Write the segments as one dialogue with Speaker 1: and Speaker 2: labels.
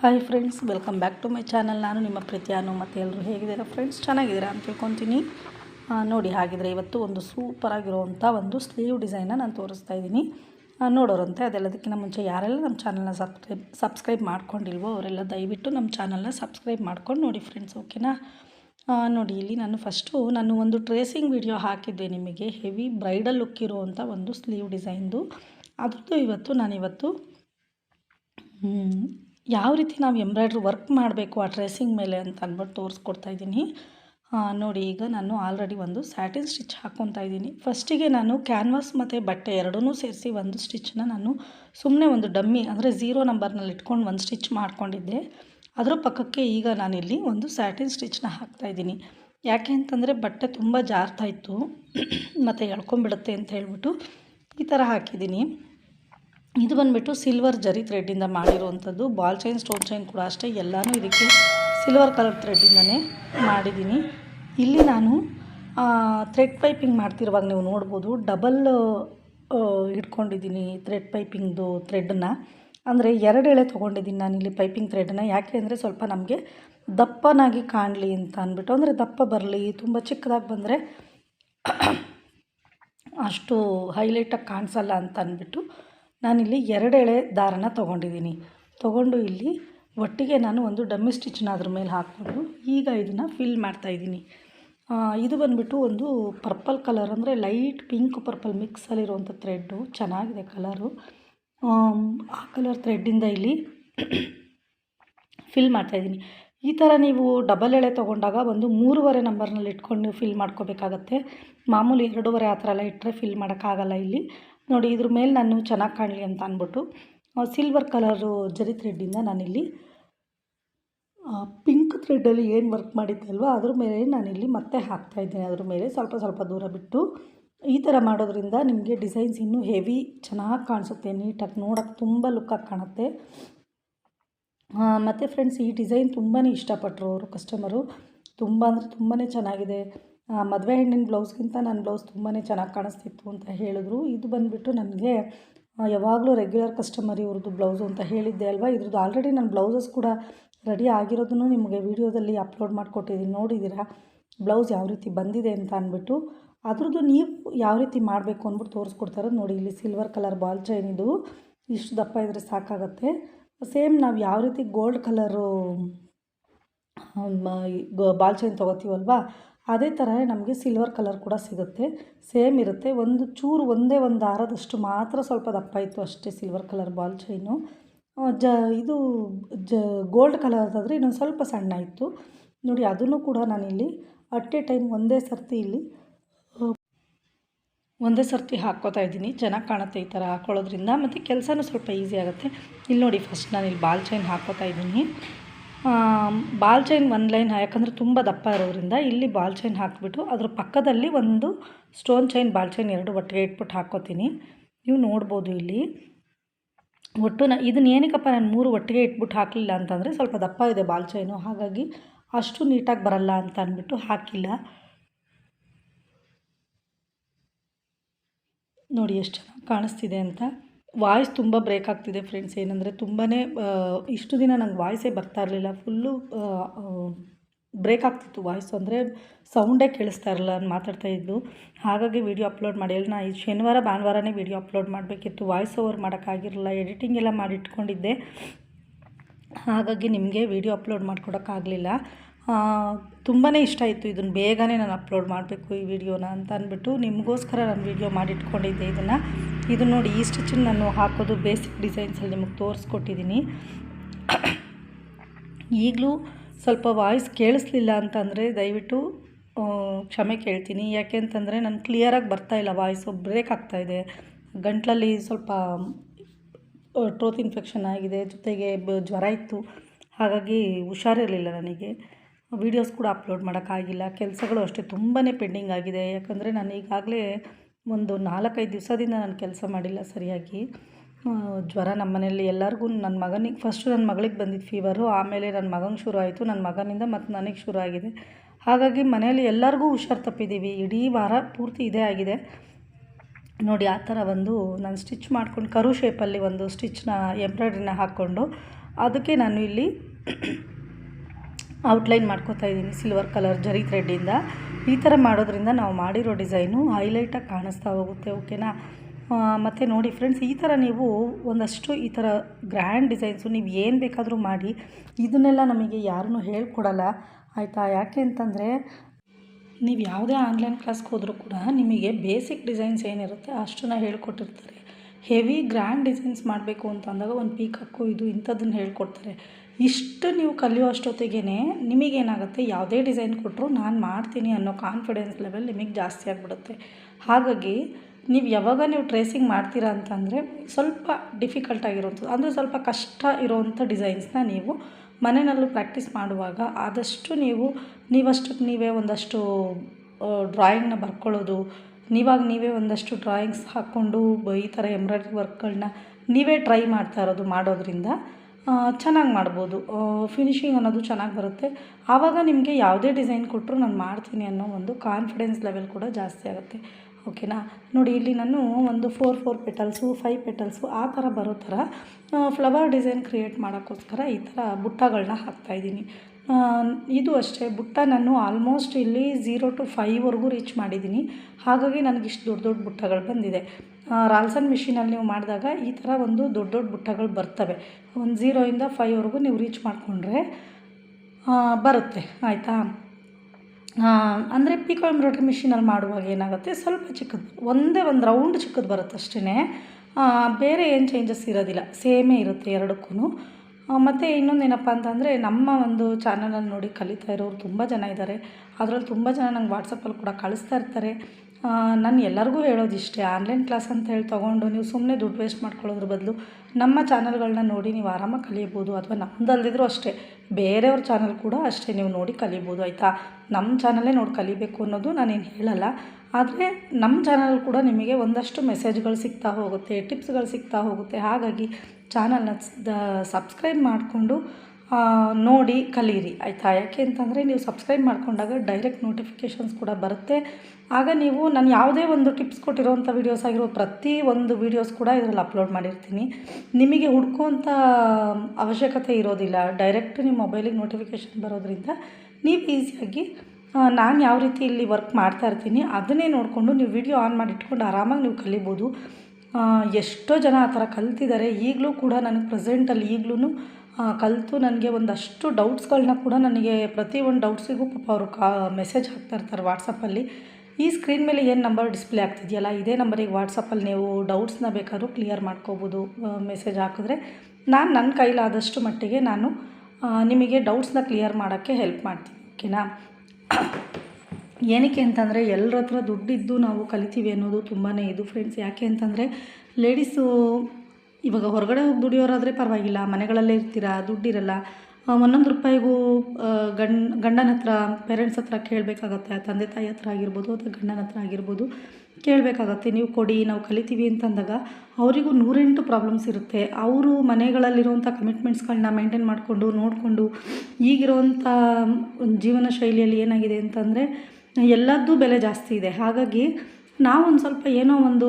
Speaker 1: Hi friends welcome back to my channel ನಾನು ನಿಮ್ಮ ಪ್ರೀತಿ ಅನು ಮತ್ತು ಎಲ್ಲರೂ ಹೇಗಿದ್ದೀರಾ ಫ್ರೆಂಡ್ಸ್ ಚೆನ್ನಾಗಿದ್ದೀರಾ ಅಂತ ತಿಳ್ಕೊತೀನಿ. ನೋಡಿ ಹಾಗಿದ್ರೆ ಇವತ್ತು ಒಂದು ಸೂಪರಾಗಿರುವಂಥ ಒಂದು ಸ್ಲೀವ್ ಡಿಸೈನ್ನ ನಾನು ತೋರಿಸ್ತಾ ಇದ್ದೀನಿ. ನೋಡೋರಂತೆ, ಅದೆಲ್ಲದಕ್ಕಿಂತ ಮುಂಚೆ ಯಾರೆಲ್ಲ ನಮ್ಮ ಚಾನಲ್ನ ಸಬ್ಸ್ಕ್ರೈಬ್ ಸಬ್ಸ್ಕ್ರೈಬ್ ಮಾಡ್ಕೊಂಡಿಲ್ವೋ ಅವರೆಲ್ಲ ದಯವಿಟ್ಟು ನಮ್ಮ ಚಾನಲ್ನ ಸಬ್ಸ್ಕ್ರೈಬ್ ಮಾಡ್ಕೊಂಡು ನೋಡಿ ಫ್ರೆಂಡ್ಸ್ ಓಕೆನಾ ನೋಡಿ, ಇಲ್ಲಿ ನಾನು ಫಸ್ಟು ನಾನು ಒಂದು ಟ್ರೇಸಿಂಗ್ ವಿಡಿಯೋ ಹಾಕಿದ್ದೆ ನಿಮಗೆ ಹೆವಿ ಬ್ರೈಡಲ್ ಲುಕ್ ಇರುವಂಥ ಒಂದು ಸ್ಲೀವ್ ಡಿಸೈನ್ದು ಅದ್ರದ್ದು ಇವತ್ತು ನಾನಿವತ್ತು ಯಾವ ರೀತಿ ನಾವು ಎಂಬ್ರಾಯ್ಡ್ರಿ ವರ್ಕ್ ಮಾಡಬೇಕು ಆ ಡ್ರೆಸ್ಸಿಂಗ್ ಮೇಲೆ ಅಂತ ಅಂದ್ಬಿಟ್ಟು ತೋರಿಸ್ಕೊಡ್ತಾ ಇದ್ದೀನಿ. ನೋಡಿ ಈಗ ನಾನು ಆಲ್ರೆಡಿ ಒಂದು ಸ್ಯಾಟಿನ್ ಸ್ಟಿಚ್ ಹಾಕ್ಕೊತಾ ಇದ್ದೀನಿ. ಫಸ್ಟಿಗೆ ನಾನು ಕ್ಯಾನ್ವಾಸ್ ಮತ್ತು ಬಟ್ಟೆ ಎರಡೂ ಸೇರಿಸಿ ಒಂದು ಸ್ಟಿಚ್ನ ನಾನು ಸುಮ್ಮನೆ ಒಂದು ಡಮ್ಮಿ ಅಂದರೆ ಝೀರೋ ನಂಬರ್ನಲ್ಲಿ ಇಟ್ಕೊಂಡು ಒಂದು ಸ್ಟಿಚ್ ಮಾಡ್ಕೊಂಡಿದ್ದೆ. ಅದರ ಪಕ್ಕಕ್ಕೆ ಈಗ ನಾನಿಲ್ಲಿ ಒಂದು ಸ್ಯಾಟಿನ್ ಸ್ಟಿಚ್ನ ಹಾಕ್ತಾಯಿದ್ದೀನಿ ಯಾಕೆ ಅಂತಂದರೆ ಬಟ್ಟೆ ತುಂಬ ಜಾರ್ತಾಯಿತ್ತು ಮತ್ತು ಎಳ್ಕೊಂಬಿಡುತ್ತೆ ಅಂತ ಹೇಳ್ಬಿಟ್ಟು ಈ ಥರ ಹಾಕಿದ್ದೀನಿ. ಇದು ಬಂದುಬಿಟ್ಟು ಸಿಲ್ವರ್ ಜರಿ ಥ್ರೆಡ್ಡಿಂದ ಮಾಡಿರುವಂಥದ್ದು. ಬಾಲ್ ಚೈನ್ ಸ್ಟೋನ್ ಚೈನ್ ಕೂಡ ಅಷ್ಟೇ. ಎಲ್ಲನೂ ಇದಕ್ಕೆ ಸಿಲ್ವರ್ ಕಲರ್ ಥ್ರೆಡ್ಡಿಂದನೇ ಮಾಡಿದ್ದೀನಿ. ಇಲ್ಲಿ ನಾನು ಥ್ರೆಡ್ ಪೈಪಿಂಗ್ ಮಾಡ್ತಿರುವಾಗ ನೀವು ನೋಡ್ಬೋದು ಡಬಲ್ ಇಟ್ಕೊಂಡಿದ್ದೀನಿ ಥ್ರೆಡ್ ಪೈಪಿಂಗ್ದು ಥ್ರೆಡ್ಡನ್ನು ಅಂದರೆ ಎರಡು ಎಳೆ ತೊಗೊಂಡಿದ್ದೀನಿ ಇಲ್ಲಿ ಪೈಪಿಂಗ್ ಥ್ರೆಡನ್ನ ಯಾಕೆ ಅಂದರೆ ಸ್ವಲ್ಪ ನಮಗೆ ದಪ್ಪನಾಗಿ ಕಾಣಲಿ ಅಂತ ಅಂದ್ಬಿಟ್ಟು. ಅಂದರೆ ದಪ್ಪ ಬರಲಿ, ತುಂಬ ಚಿಕ್ಕದಾಗಿ ಬಂದರೆ ಅಷ್ಟು ಹೈಲೈಟಾಗಿ ಕಾಣಿಸಲ್ಲ ಅಂತ ಅಂದ್ಬಿಟ್ಟು ನಾನಿಲ್ಲಿ ಎರಡು ಎಳೆ ದಾರನ ತೊಗೊಂಡಿದ್ದೀನಿ. ತೊಗೊಂಡು ಇಲ್ಲಿ ಒಟ್ಟಿಗೆ ನಾನು ಒಂದು ಡಮ್ಮಿ ಸ್ಟಿಚ್ನ ಅದ್ರ ಮೇಲೆ ಹಾಕ್ಕೊಂಡು ಈಗ ಇದನ್ನು ಫಿಲ್ ಮಾಡ್ತಾಯಿದ್ದೀನಿ ಇದು ಬಂದುಬಿಟ್ಟು ಒಂದು ಪರ್ಪಲ್ ಕಲರ್ ಅಂದರೆ ಲೈಟ್ ಪಿಂಕ್ ಪರ್ಪಲ್ ಮಿಕ್ಸಲ್ಲಿರುವಂಥ ಥ್ರೆಡ್ಡು. ಚೆನ್ನಾಗಿದೆ ಕಲರು. ಆ ಕಲರ್ ಥ್ರೆಡ್ಡಿಂದ ಇಲ್ಲಿ ಫಿಲ್ ಮಾಡ್ತಾಯಿದ್ದೀನಿ ಈ ಥರ ನೀವು ಡಬಲ್ ಎಳೆ ತೊಗೊಂಡಾಗ ಒಂದು ಮೂರುವರೆ ನಂಬರ್ನಲ್ಲಿ ಇಟ್ಕೊಂಡು ಫಿಲ್ ಮಾಡ್ಕೋಬೇಕಾಗತ್ತೆ. ಮಾಮೂಲಿ ಎರಡೂವರೆ ಆ ಥರ ಎಲ್ಲ ಇಟ್ಟರೆ ಫಿಲ್ ಮಾಡೋಕ್ಕಾಗಲ್ಲ ಇಲ್ಲಿ. ನೋಡಿ, ಇದ್ರ ಮೇಲೆ ನಾನು ಚೆನ್ನಾಗಿ ಕಾಣಲಿ ಅಂತ ಅಂದ್ಬಿಟ್ಟು ಸಿಲ್ವರ್ ಕಲರು ಜರಿ ಥ್ರೆಡ್ಡಿಂದ ನಾನಿಲ್ಲಿ ಪಿಂಕ್ ಥ್ರೆಡ್ಡಲ್ಲಿ ಏನು ವರ್ಕ್ ಮಾಡಿದ್ದೆ ಅಲ್ವಾ, ಅದ್ರ ಮೇಲೆ ನಾನಿಲ್ಲಿ ಮತ್ತೆ ಹಾಕ್ತಾಯಿದ್ದೀನಿ ಅದ್ರ ಮೇಲೆ ಸ್ವಲ್ಪ ಸ್ವಲ್ಪ ದೂರ ಬಿಟ್ಟು, ಈ ಥರ ಮಾಡೋದ್ರಿಂದ ನಿಮಗೆ ಡಿಸೈನ್ಸ್ ಇನ್ನೂ ಹೆವಿ ಚೆನ್ನಾಗಿ ಕಾಣಿಸುತ್ತೆ, ನೀಟಾಗಿ ನೋಡೋಕ್ಕೆ ತುಂಬ ಲುಕ್ಕಾಗಿ ಕಾಣುತ್ತೆ. ಮತ್ತು ಫ್ರೆಂಡ್ಸ್ ಈ ಡಿಸೈನ್ ತುಂಬಾ ಇಷ್ಟಪಟ್ಟರು ಅವರು ಕಸ್ಟಮರು ತುಂಬ ಅಂದರೆ ತುಂಬಾ ಚೆನ್ನಾಗಿದೆ. ಮದುವೆ ಹೆಣ್ಣಿನ ಬ್ಲೌಸ್ಗಿಂತ ನನ್ನ ಬ್ಲೌಸ್ ತುಂಬಾ ಚೆನ್ನಾಗಿ ಕಾಣಿಸ್ತಿತ್ತು ಅಂತ ಹೇಳಿದ್ರು. ಇದು ಬಂದುಬಿಟ್ಟು ನನಗೆ ಯಾವಾಗಲೂ ರೆಗ್ಯುಲರ್ ಕಸ್ಟಮರ್ ಇವ್ರದ್ದು ಬ್ಲೌಸು ಅಂತ ಹೇಳಿದ್ದೆ ಅಲ್ವಾ? ಇದ್ರದ್ದು ಆಲ್ರೆಡಿ ನನ್ನ ಬ್ಲೌಸಸ್ ಕೂಡ ರೆಡಿ ಆಗಿರೋದನ್ನು ನಿಮಗೆ ವೀಡಿಯೋದಲ್ಲಿ ಅಪ್ಲೋಡ್ ಮಾಡಿಕೊಟ್ಟಿದ್ದೀನಿ ನೋಡಿದ್ದೀರಾ ಬ್ಲೌಸ್ ಯಾವ ರೀತಿ ಬಂದಿದೆ ಅಂತ ಅಂದ್ಬಿಟ್ಟು. ಅದ್ರದ್ದು ನೀವು ಯಾವ ರೀತಿ ಮಾಡಬೇಕು ಅಂದ್ಬಿಟ್ಟು ತೋರಿಸ್ಕೊಡ್ತಾರೆ ನೋಡಿ. ಇಲ್ಲಿ ಸಿಲ್ವರ್ ಕಲರ್ ಬಾಲ್ ಚೈನ್ ಇದು. ಇಷ್ಟು ದಪ್ಪ ಇದ್ದರೆ ಸಾಕಾಗತ್ತೆ. ಸೇಮ್ ನಾವು ಯಾವ ರೀತಿ ಗೋಲ್ಡ್ ಕಲರು ಬಾಲ್ ಚೈನ್ ತೊಗೋತೀವಲ್ವಾ? ಅದೇ ಥರ ನಮಗೆ ಸಿಲ್ವರ್ ಕಲರ್ ಕೂಡ ಸಿಗುತ್ತೆ. ಸೇಮ್ ಇರುತ್ತೆ. ಒಂದು ಚೂರು ಒಂದೇ ಒಂದು ಆರದಷ್ಟು ಮಾತ್ರ ಸ್ವಲ್ಪ ದಪ್ಪ ಇತ್ತು ಅಷ್ಟೇ ಸಿಲ್ವರ್ ಕಲರ್ ಬಾಲ್ ಚೈನು ಜ, ಇದು ಜ ಗೋಲ್ಡ್ ಕಲರ್ದಾದರೆ ಇನ್ನೊಂದು ಸ್ವಲ್ಪ ಸಣ್ಣ ಇತ್ತು. ನೋಡಿ, ಅದನ್ನು ಕೂಡ ನಾನಿಲ್ಲಿ ಅಟ್ ಎ ಟೈಮ್ ಒಂದೇ ಸರ್ತಿ ಇಲ್ಲಿ ಒಂದೇ ಸರ್ತಿ ಹಾಕ್ಕೋತಾ ಇದ್ದೀನಿ. ಚೆನ್ನಾಗಿ ಕಾಣುತ್ತೆ ಈ ಥರ ಹಾಕ್ಕೊಳ್ಳೋದ್ರಿಂದ ಮತ್ತು ಕೆಲಸನೂ ಸ್ವಲ್ಪ ಈಸಿ ಆಗುತ್ತೆ. ಇಲ್ಲಿ ನೋಡಿ ಫಸ್ಟ್ ನಾನು ಇಲ್ಲಿ ಬಾಲ್ ಚೈನ್ ಹಾಕ್ಕೋತಾ ಇದ್ದೀನಿ. ಬಾಲ್ ಚೈನ್ ಒನ್ ಲೈನ್ ಯಾಕಂದರೆ ತುಂಬ ದಪ್ಪ ಇರೋದ್ರಿಂದ ಇಲ್ಲಿ ಬಾಲ್ ಚೈನ್ ಹಾಕಿಬಿಟ್ಟು ಅದ್ರ ಪಕ್ಕದಲ್ಲಿ ಒಂದು ಸ್ಟೋನ್ ಚೈನ್ ಬಾಲ್ ಚೈನ್ ಎರಡು ಒಟ್ಟಿಗೆ ಇಟ್ಬಿಟ್ಟು ಹಾಕ್ಕೋತೀನಿ ನೀವು ನೋಡ್ಬೋದು ಇಲ್ಲಿ. ಒಟ್ಟು ನ ಇದನ್ನ ಏನಕ್ಕಪ್ಪ ನಾನು ಮೂರು ಒಟ್ಟಿಗೆ ಇಟ್ಬಿಟ್ಟು ಹಾಕಲಿಲ್ಲ ಅಂತಂದರೆ ಸ್ವಲ್ಪ ದಪ್ಪ ಇದೆ ಬಾಲ್ ಚೈನು ಹಾಗಾಗಿ ಅಷ್ಟು ನೀಟಾಗಿ ಬರಲ್ಲ ಅಂತ ಅಂದ್ಬಿಟ್ಟು ಹಾಕಿಲ್ಲ. ನೋಡಿ ಎಷ್ಟು ಚೆನ್ನಾಗಿ ಕಾಣಿಸ್ತಿದೆ ಅಂತ. ವಾಯ್ಸ್ ತುಂಬ ಬ್ರೇಕ್ ಆಗ್ತಿದೆ ಫ್ರೆಂಡ್ಸ್. ಏನಂದರೆ ತುಂಬಾ ಇಷ್ಟು ದಿನ ನಂಗೆ ವಾಯ್ಸೇ ಬರ್ತಾ ಇರಲಿಲ್ಲ. ಫುಲ್ಲು ಬ್ರೇಕ್ ಆಗ್ತಿತ್ತು ವಾಯ್ಸ್. ಅಂದರೆ ಸೌಂಡೇ ಕೇಳಿಸ್ತಾ ಇರಲಿಲ್ಲ ನಾನು ಮಾತಾಡ್ತಾ ಇದ್ದು. ಹಾಗಾಗಿ ವೀಡಿಯೋ ಅಪ್ಲೋಡ್ ಮಾಡಿ. ನಾ ಈ ಶನಿವಾರ, ಭಾನುವಾರನೇ ವೀಡಿಯೋ ಅಪ್ಲೋಡ್ ಮಾಡಬೇಕಿತ್ತು. ವಾಯ್ಸ್ ಓವರ್ ಮಾಡೋಕ್ಕಾಗಿರಲಿಲ್ಲ. ಎಡಿಟಿಂಗ್ ಎಲ್ಲ ಮಾಡಿ ಇಟ್ಕೊಂಡಿದ್ದೆ ಹಾಗಾಗಿ ನಿಮಗೆ ವೀಡಿಯೋ ಅಪ್ಲೋಡ್ ಮಾಡ್ಕೊಡೋಕ್ಕಾಗಲಿಲ್ಲ ತುಂಬಾ ಇಷ್ಟ ಆಯಿತು ಇದನ್ನು ಬೇಗನೆ ನಾನು ಅಪ್ಲೋಡ್ ಮಾಡಬೇಕು ಈ ವಿಡಿಯೋನ ಅಂತ ಅಂದ್ಬಿಟ್ಟು. ನಿಮಗೋಸ್ಕರ ನಾನು ವೀಡಿಯೋ ಮಾಡಿಟ್ಕೊಂಡಿದ್ದೆ ಇದನ್ನು. ಇದು ನೋಡಿ, ಈ ಸ್ಟಿಚನ್ನು ನಾನು ಹಾಕೋದು ಬೇಸಿಕ್ ಡಿಸೈನ್ಸಲ್ಲಿ ನಿಮಗೆ ತೋರಿಸ್ಕೊಟ್ಟಿದ್ದೀನಿ. ಈಗಲೂ ಸ್ವಲ್ಪ ವಾಯ್ಸ್ ಕೇಳಿಸ್ಲಿಲ್ಲ ಅಂತಂದರೆ ದಯವಿಟ್ಟು ಕ್ಷಮೆ ಕೇಳ್ತೀನಿ. ಯಾಕೆ ಅಂತಂದರೆ ನಾನು ಕ್ಲಿಯರಾಗಿ ಬರ್ತಾಯಿಲ್ಲ ವಾಯ್ಸು ಬ್ರೇಕ್ ಆಗ್ತಾಯಿದೆ ಗಂಟ್ಲಲ್ಲಿ ಸ್ವಲ್ಪ ಟ್ರೋತ್ ಇನ್ಫೆಕ್ಷನ್ ಆಗಿದೆ, ಜೊತೆಗೆ ಜ್ವರ ಇತ್ತು. ಹಾಗಾಗಿ ಹುಷಾರಿರಲಿಲ್ಲ ನನಗೆ. ವೀಡಿಯೋಸ್ ಕೂಡ ಅಪ್ಲೋಡ್ ಮಾಡೋಕ್ಕಾಗಿಲ್ಲ. ಕೆಲಸಗಳು ಅಷ್ಟೇ ತುಂಬಾ ಪೆಂಡಿಂಗ್ ಆಗಿದೆ. ಯಾಕಂದರೆ ನಾನು ಈಗಾಗಲೇ ಒಂದು ನಾಲ್ಕೈದು ದಿವಸದಿಂದ ನಾನು ಕೆಲಸ ಮಾಡಿಲ್ಲ ಸರಿಯಾಗಿ. ಜ್ವರ ನಮ್ಮ ಮನೆಯಲ್ಲಿ ಎಲ್ಲರಿಗೂ ನನ್ನ ಮಗನಿಗೆ ಫಸ್ಟು ನನ್ನ ಮಗಳಿಗೆ ಬಂದಿದ್ದು ಫೀವರು ಆಮೇಲೆ ನನ್ನ ಮಗನಿಗೆ ಶುರು ಆಯಿತು ನನ್ನ ಮಗನಿಂದ ಮತ್ತು ನನಗೆ ಶುರು ಆಗಿದೆ. ಹಾಗಾಗಿ ಮನೆಯಲ್ಲಿ ಎಲ್ಲರಿಗೂ ಹುಷಾರು ತಪ್ಪಿದ್ದೀವಿ ಇಡೀ ವಾರ ಪೂರ್ತಿ ಇದೇ ಆಗಿದೆ. ನೋಡಿ, ಆ ಥರ ಒಂದು ನಾನು ಸ್ಟಿಚ್ ಮಾಡ್ಕೊಂಡು ಕರು ಶೇಪಲ್ಲಿ ಒಂದು ಸ್ಟಿಚ್ನ ಎಂಬ್ರಾಯ್ಡ್ರಿನ ಹಾಕ್ಕೊಂಡು ಅದಕ್ಕೆ ನಾನು ಇಲ್ಲಿ ಔಟ್ಲೈನ್ ಮಾಡ್ಕೋತಾ ಇದ್ದೀನಿ ಸಿಲ್ವರ್ ಕಲರ್ ಜರಿ ಥ್ರೆಡ್ಡಿಂದ ಈ ಥರ ಮಾಡೋದ್ರಿಂದ ನಾವು ಮಾಡಿರೋ ಡಿಸೈನು ಹೈಲೈಟಾಗಿ ಕಾಣಿಸ್ತಾ ಹೋಗುತ್ತೆ, ಓಕೆನಾ? ಮತ್ತು ನೋಡಿ ಫ್ರೆಂಡ್ಸ್, ಈ ಥರ ನೀವು ಒಂದಷ್ಟು ಈ ಥರ ಗ್ರ್ಯಾಂಡ್ ಡಿಸೈನ್ಸು ನೀವು ಏನು ಬೇಕಾದರೂ ಮಾಡಿ, ಇದನ್ನೆಲ್ಲ ನಮಗೆ ಯಾರೂ ಹೇಳ್ಕೊಡಲ್ಲ, ಆಯಿತಾ? ಯಾಕೆ ಅಂತಂದರೆ, ನೀವು ಯಾವುದೇ ಆನ್ಲೈನ್ ಕ್ಲಾಸ್ಗೆ ಹೋದರೂ ಕೂಡ ನಿಮಗೆ ಬೇಸಿಕ್ ಡಿಸೈನ್ಸ್ ಏನಿರುತ್ತೆ ಅಷ್ಟನ್ನು ಹೇಳ್ಕೊಟ್ಟಿರ್ತಾರೆ. ಹೆವಿ ಗ್ರ್ಯಾಂಡ್ ಡಿಸೈನ್ಸ್ ಮಾಡಬೇಕು ಅಂತ ಅಂದಾಗ ಒಂದು ಪೀಕಕ್ಕು ಇದು ಇಂಥದ್ದನ್ನು ಹೇಳ್ಕೊಡ್ತಾರೆ. ಇಷ್ಟು ನೀವು ಕಲಿಯೋ ಅಷ್ಟೊತ್ತಿಗೆ ನಿಮಗೇನಾಗುತ್ತೆ? ಯಾವುದೇ ಡಿಸೈನ್ ಕೊಟ್ಟರು ನಾನು ಮಾಡ್ತೀನಿ ಅನ್ನೋ ಕಾನ್ಫಿಡೆನ್ಸ್ ಲೆವೆಲ್ ನಿಮಗೆ ಜಾಸ್ತಿ ಆಗಿಬಿಡುತ್ತೆ. ಹಾಗಾಗಿ ನೀವು ಯಾವಾಗ ನೀವು ಟ್ರೇಸಿಂಗ್ ಮಾಡ್ತೀರಾ ಅಂತಂದರೆ ಸ್ವಲ್ಪ ಡಿಫಿಕಲ್ಟ್ ಆಗಿರೋಂಥದ್ದು. ಅಂದರೆ ಸ್ವಲ್ಪ ಕಷ್ಟ ಇರೋವಂಥ ಡಿಸೈನ್ಸ್ನ ನೀವು ಮನೆಯಲ್ಲೂ ಪ್ರಾಕ್ಟೀಸ್ ಮಾಡುವಾಗ ಆದಷ್ಟು ನೀವು ನೀವಷ್ಟಕ್ಕೆ ನೀವೇ ಒಂದಷ್ಟು ಡ್ರಾಯಿಂಗ್ನ ಬರ್ಕೊಳ್ಳೋದು. ನೀವಾಗ ನೀವೇ ಒಂದಷ್ಟು ಡ್ರಾಯಿಂಗ್ಸ್ ಹಾಕ್ಕೊಂಡು ಈ ಥರ ಎಂಬ್ರಾಯ್ಡ್ರಿ ವರ್ಕ್ಗಳನ್ನ ನೀವೇ ಟ್ರೈ ಮಾಡ್ತಾ ಇರೋದು ಮಾಡೋದ್ರಿಂದ ಚೆನ್ನಾಗಿ ಮಾಡ್ಬೋದು. ಫಿನಿಶಿಂಗ್ ಅನ್ನೋದು ಚೆನ್ನಾಗಿ ಬರುತ್ತೆ. ಆವಾಗ ನಿಮಗೆ ಯಾವುದೇ ಡಿಸೈನ್ ಕೊಟ್ಟರು ನಾನು ಮಾಡ್ತೀನಿ ಅನ್ನೋ ಒಂದು ಕಾನ್ಫಿಡೆನ್ಸ್ ಲೆವೆಲ್ ಕೂಡ ಜಾಸ್ತಿ ಆಗುತ್ತೆ. ಓಕೆನಾ ನೋಡಿ, ಇಲ್ಲಿ ನಾನು ಒಂದು four four petals five petals ಆ ಥರ ಬರೋ ಥರ ಫ್ಲವರ್ ಡಿಸೈನ್ ಕ್ರಿಯೇಟ್ ಮಾಡೋಕ್ಕೋಸ್ಕರ ಈ ಥರ ಬುಟ್ಟಗಳನ್ನ ಹಾಕ್ತಾಯಿದ್ದೀನಿ ಇದು ಅಷ್ಟೇ, ಬುಟ್ಟ ನಾನು ಆಲ್ಮೋಸ್ಟ್ ಇಲ್ಲಿ ಝೀರೋ ಟು ಫೈವ್ವರೆಗೂ ರೀಚ್ ಮಾಡಿದ್ದೀನಿ. ಹಾಗಾಗಿ ನನಗೆ ಇಷ್ಟು ದೊಡ್ಡ ದೊಡ್ಡ ಬುಟ್ಟಗಳು ಬಂದಿದೆ. ರಾಲ್ಸನ್ ಮಿಷಿನಲ್ಲಿ ನೀವು ಮಾಡಿದಾಗ ಈ ಥರ ಒಂದು ದೊಡ್ಡ ದೊಡ್ಡ ಬುಟ್ಟಗಳು ಬರ್ತವೆ. ಒಂದು ಝೀರೋಯಿಂದ ಫೈವ್ವರೆಗೂ ನೀವು ರೀಚ್ ಮಾಡಿಕೊಂಡ್ರೆ ಬರುತ್ತೆ. ಆಯಿತಾ? ಅಂದರೆ ಪಿಕೋ ಎಂಬ್ರಾಯ್ಡ್ರಿ ಮಿಷಿನಲ್ಲಿ ಮಾಡುವಾಗ ಏನಾಗುತ್ತೆ? ಸ್ವಲ್ಪ ಚಿಕ್ಕದು, ಒಂದೇ ಒಂದು ರೌಂಡ್ ಚಿಕ್ಕದು ಬರುತ್ತೆ ಅಷ್ಟೇ ಬೇರೆ ಏನು ಚೇಂಜಸ್ ಇರೋದಿಲ್ಲ. ಸೇಮೇ ಇರುತ್ತೆ ಎರಡಕ್ಕೂ ಮತ್ತು ಇನ್ನೊಂದೇನಪ್ಪ ಅಂತಂದರೆ, ನಮ್ಮ ಒಂದು ಚಾನಲಲ್ಲಿ ನೋಡಿ ಕಲಿತಾ ಇರೋರು ತುಂಬ ಜನ ಇದ್ದಾರೆ ಅದರಲ್ಲಿ ತುಂಬ ಜನ ನಂಗೆ ವಾಟ್ಸಪ್ಪಲ್ಲಿ ಕೂಡ ಕಳಿಸ್ತಾ ಇರ್ತಾರೆ. ನಾನು ಎಲ್ಲರಿಗೂ ಹೇಳೋದು ಇಷ್ಟೇ. ಆನ್ಲೈನ್ ಕ್ಲಾಸ್ ಅಂತ ಹೇಳಿ ತೊಗೊಂಡು ನೀವು ಸುಮ್ಮನೆ ದುಡ್ಡು ವೇಸ್ಟ್ ಮಾಡ್ಕೊಳ್ಳೋದ್ರ ಬದಲು ನಮ್ಮ ಚಾನಲ್ಗಳನ್ನ ನೋಡಿ ನೀವು ಆರಾಮಾಗಿ ಕಲಿಬೋದು ಅಥವಾ ನಮ್ಮದಲ್ದಿದ್ರೂ ಅಷ್ಟೇ, ಬೇರೆಯವ್ರ ಚಾನಲ್ ಕೂಡ ಅಷ್ಟೇ ನೀವು ನೋಡಿ ಕಲಿಬೋದು, ಆಯಿತಾ? ನಮ್ಮ ಚಾನಲೇ ನೋಡಿ ಕಲಿಬೇಕು ಅನ್ನೋದು ನಾನೇನು ಹೇಳಲ್ಲ. ಆದರೆ ನಮ್ಮ ಚಾನಲ್ ಕೂಡ ನಿಮಗೆ ಒಂದಷ್ಟು ಮೆಸೇಜ್ಗಳು ಸಿಗ್ತಾ ಹೋಗುತ್ತೆ, ಟಿಪ್ಸ್ಗಳು ಸಿಗ್ತಾ ಹೋಗುತ್ತೆ. ಹಾಗಾಗಿ ಚಾನಲ್ನ ಸಬ್ಸ್ಕ್ರೈಬ್ ಮಾಡಿಕೊಂಡು ನೋಡಿ ಕಲೀರಿ, ಆಯಿತಾ? ಯಾಕೆ ಅಂತಂದರೆ ನೀವು ಸಬ್ಸ್ಕ್ರೈಬ್ ಮಾಡಿಕೊಂಡಾಗ ಡೈರೆಕ್ಟ್ ನೋಟಿಫಿಕೇಷನ್ಸ್ ಕೂಡ ಬರುತ್ತೆ. ಆಗ ನೀವು ನಾನು ಯಾವುದೇ ಒಂದು ಟಿಪ್ಸ್ ಕೊಟ್ಟಿರೋವಂಥ ವೀಡಿಯೋಸ್ ಆಗಿರೋ ಪ್ರತಿ ಒಂದು ವೀಡಿಯೋಸ್ ಕೂಡ ಇದರಲ್ಲಿ ಅಪ್ಲೋಡ್ ಮಾಡಿರ್ತೀನಿ. ನಿಮಗೆ ಹುಡ್ಕೋಂಥ ಅವಶ್ಯಕತೆ ಇರೋದಿಲ್ಲ. ಡೈರೆಕ್ಟ್ ನಿಮ್ಮ ಮೊಬೈಲಿಗೆ ನೋಟಿಫಿಕೇಷನ್ ಬರೋದ್ರಿಂದ ನೀವು ಈಸಿಯಾಗಿ ನಾನು ಯಾವ ರೀತಿ ಇಲ್ಲಿ ವರ್ಕ್ ಮಾಡ್ತಾ ಇರ್ತೀನಿ ಅದನ್ನೇ ನೋಡಿಕೊಂಡು ನೀವು ವಿಡಿಯೋ ಆನ್ ಮಾಡಿ ಇಟ್ಕೊಂಡು ಆರಾಮಾಗಿ ನೀವು ಕಲಿಬೋದು. ಎಷ್ಟೋ ಜನ ಆ ಥರ ಕಲ್ತಿದ್ದಾರೆ. ಈಗಲೂ ಕೂಡ ನನಗೆ ಪ್ರೆಸೆಂಟಲ್ಲಿ ಈಗಲೂ ಕಲಿತು ನನಗೆ ಒಂದಷ್ಟು ಡೌಟ್ಸ್ಗಳನ್ನ ಕೂಡ ನನಗೆ ಪ್ರತಿ ಒಂದು ಡೌಟ್ಸಿಗೂ ಪಾಪ ಅವರು ಕಾ ಮೆಸೇಜ್ ಹಾಕ್ತಾ ಇರ್ತಾರೆ ವಾಟ್ಸಪ್ಪಲ್ಲಿ. ಈ ಸ್ಕ್ರೀನ್ ಮೇಲೆ ಏನು ನಂಬರ್ ಡಿಸ್ಪ್ಲೇ ಆಗ್ತಿದೆಯಲ್ಲ, ಇದೇ ನಂಬರಿಗೆ ವಾಟ್ಸಪ್ಪಲ್ಲಿ ನೀವು ಡೌಟ್ಸ್ನ ಬೇಕಾದ್ರೂ ಕ್ಲಿಯರ್ ಮಾಡ್ಕೋಬೋದು ಮೆಸೇಜ್ ಹಾಕಿದ್ರೆ. ನಾನು ನನ್ನ ಕೈಲಾದಷ್ಟು ಮಟ್ಟಿಗೆ ನಾನು ನಿಮಗೆ ಡೌಟ್ಸ್ನ ಕ್ಲಿಯರ್ ಮಾಡೋಕ್ಕೆ ಹೆಲ್ಪ್ ಮಾಡ್ತೀನಿ ಓಕೆನಾ ಏನಕ್ಕೆ ಅಂತಂದರೆ ಎಲ್ಲರ ಹತ್ರ ದುಡ್ಡಿದ್ದು ನಾವು ಕಲಿತೀವಿ ಅನ್ನೋದು ತುಂಬಾ ಇದು ಫ್ರೆಂಡ್ಸ್ ಯಾಕೆ ಅಂತಂದರೆ ಲೇಡೀಸು ಇವಾಗ ಹೊರಗಡೆ ಹೋಗಿ ದುಡಿಯೋರಾದರೆ ಪರವಾಗಿಲ್ಲ, ಮನೆಗಳಲ್ಲೇ ಇರ್ತೀರಾ, ದುಡ್ಡಿರಲ್ಲ. ಒಂದೊಂದು ರೂಪಾಯಿಗೂ ಗಂಡ, ಗಂಡನ ಹತ್ರ ಪೇರೆಂಟ್ಸ್ ಹತ್ರ ಕೇಳಬೇಕಾಗತ್ತೆ, ತಂದೆ ತಾಯಿ ಹತ್ರ ಆಗಿರ್ಬೋದು ಅಥವಾ ಗಂಡನ ಹತ್ರ ಆಗಿರ್ಬೋದು ಕೇಳಬೇಕಾಗತ್ತೆ. ನೀವು ಕೊಡಿ, ನಾವು ಕಲಿತೀವಿ ಅಂತಂದಾಗ ಅವರಿಗೂ ನೂರೆಂಟು ಪ್ರಾಬ್ಲಮ್ಸ್ ಇರುತ್ತೆ. ಅವರು ಮನೆಗಳಲ್ಲಿರುವಂಥ ಕಮಿಟ್ಮೆಂಟ್ಸ್ಗಳನ್ನ ಮೇಂಟೈನ್ ಮಾಡಿಕೊಂಡು, ನೋಡಿಕೊಂಡು ಈಗಿರುವಂಥ ಜೀವನ ಶೈಲಿಯಲ್ಲಿ ಏನಾಗಿದೆ ಅಂತಂದರೆ ಎಲ್ಲದ್ದು ಬೆಲೆ ಜಾಸ್ತಿ ಇದೆ. ಹಾಗಾಗಿ ನಾವೊಂದು ಸ್ವಲ್ಪ ಏನೋ ಒಂದು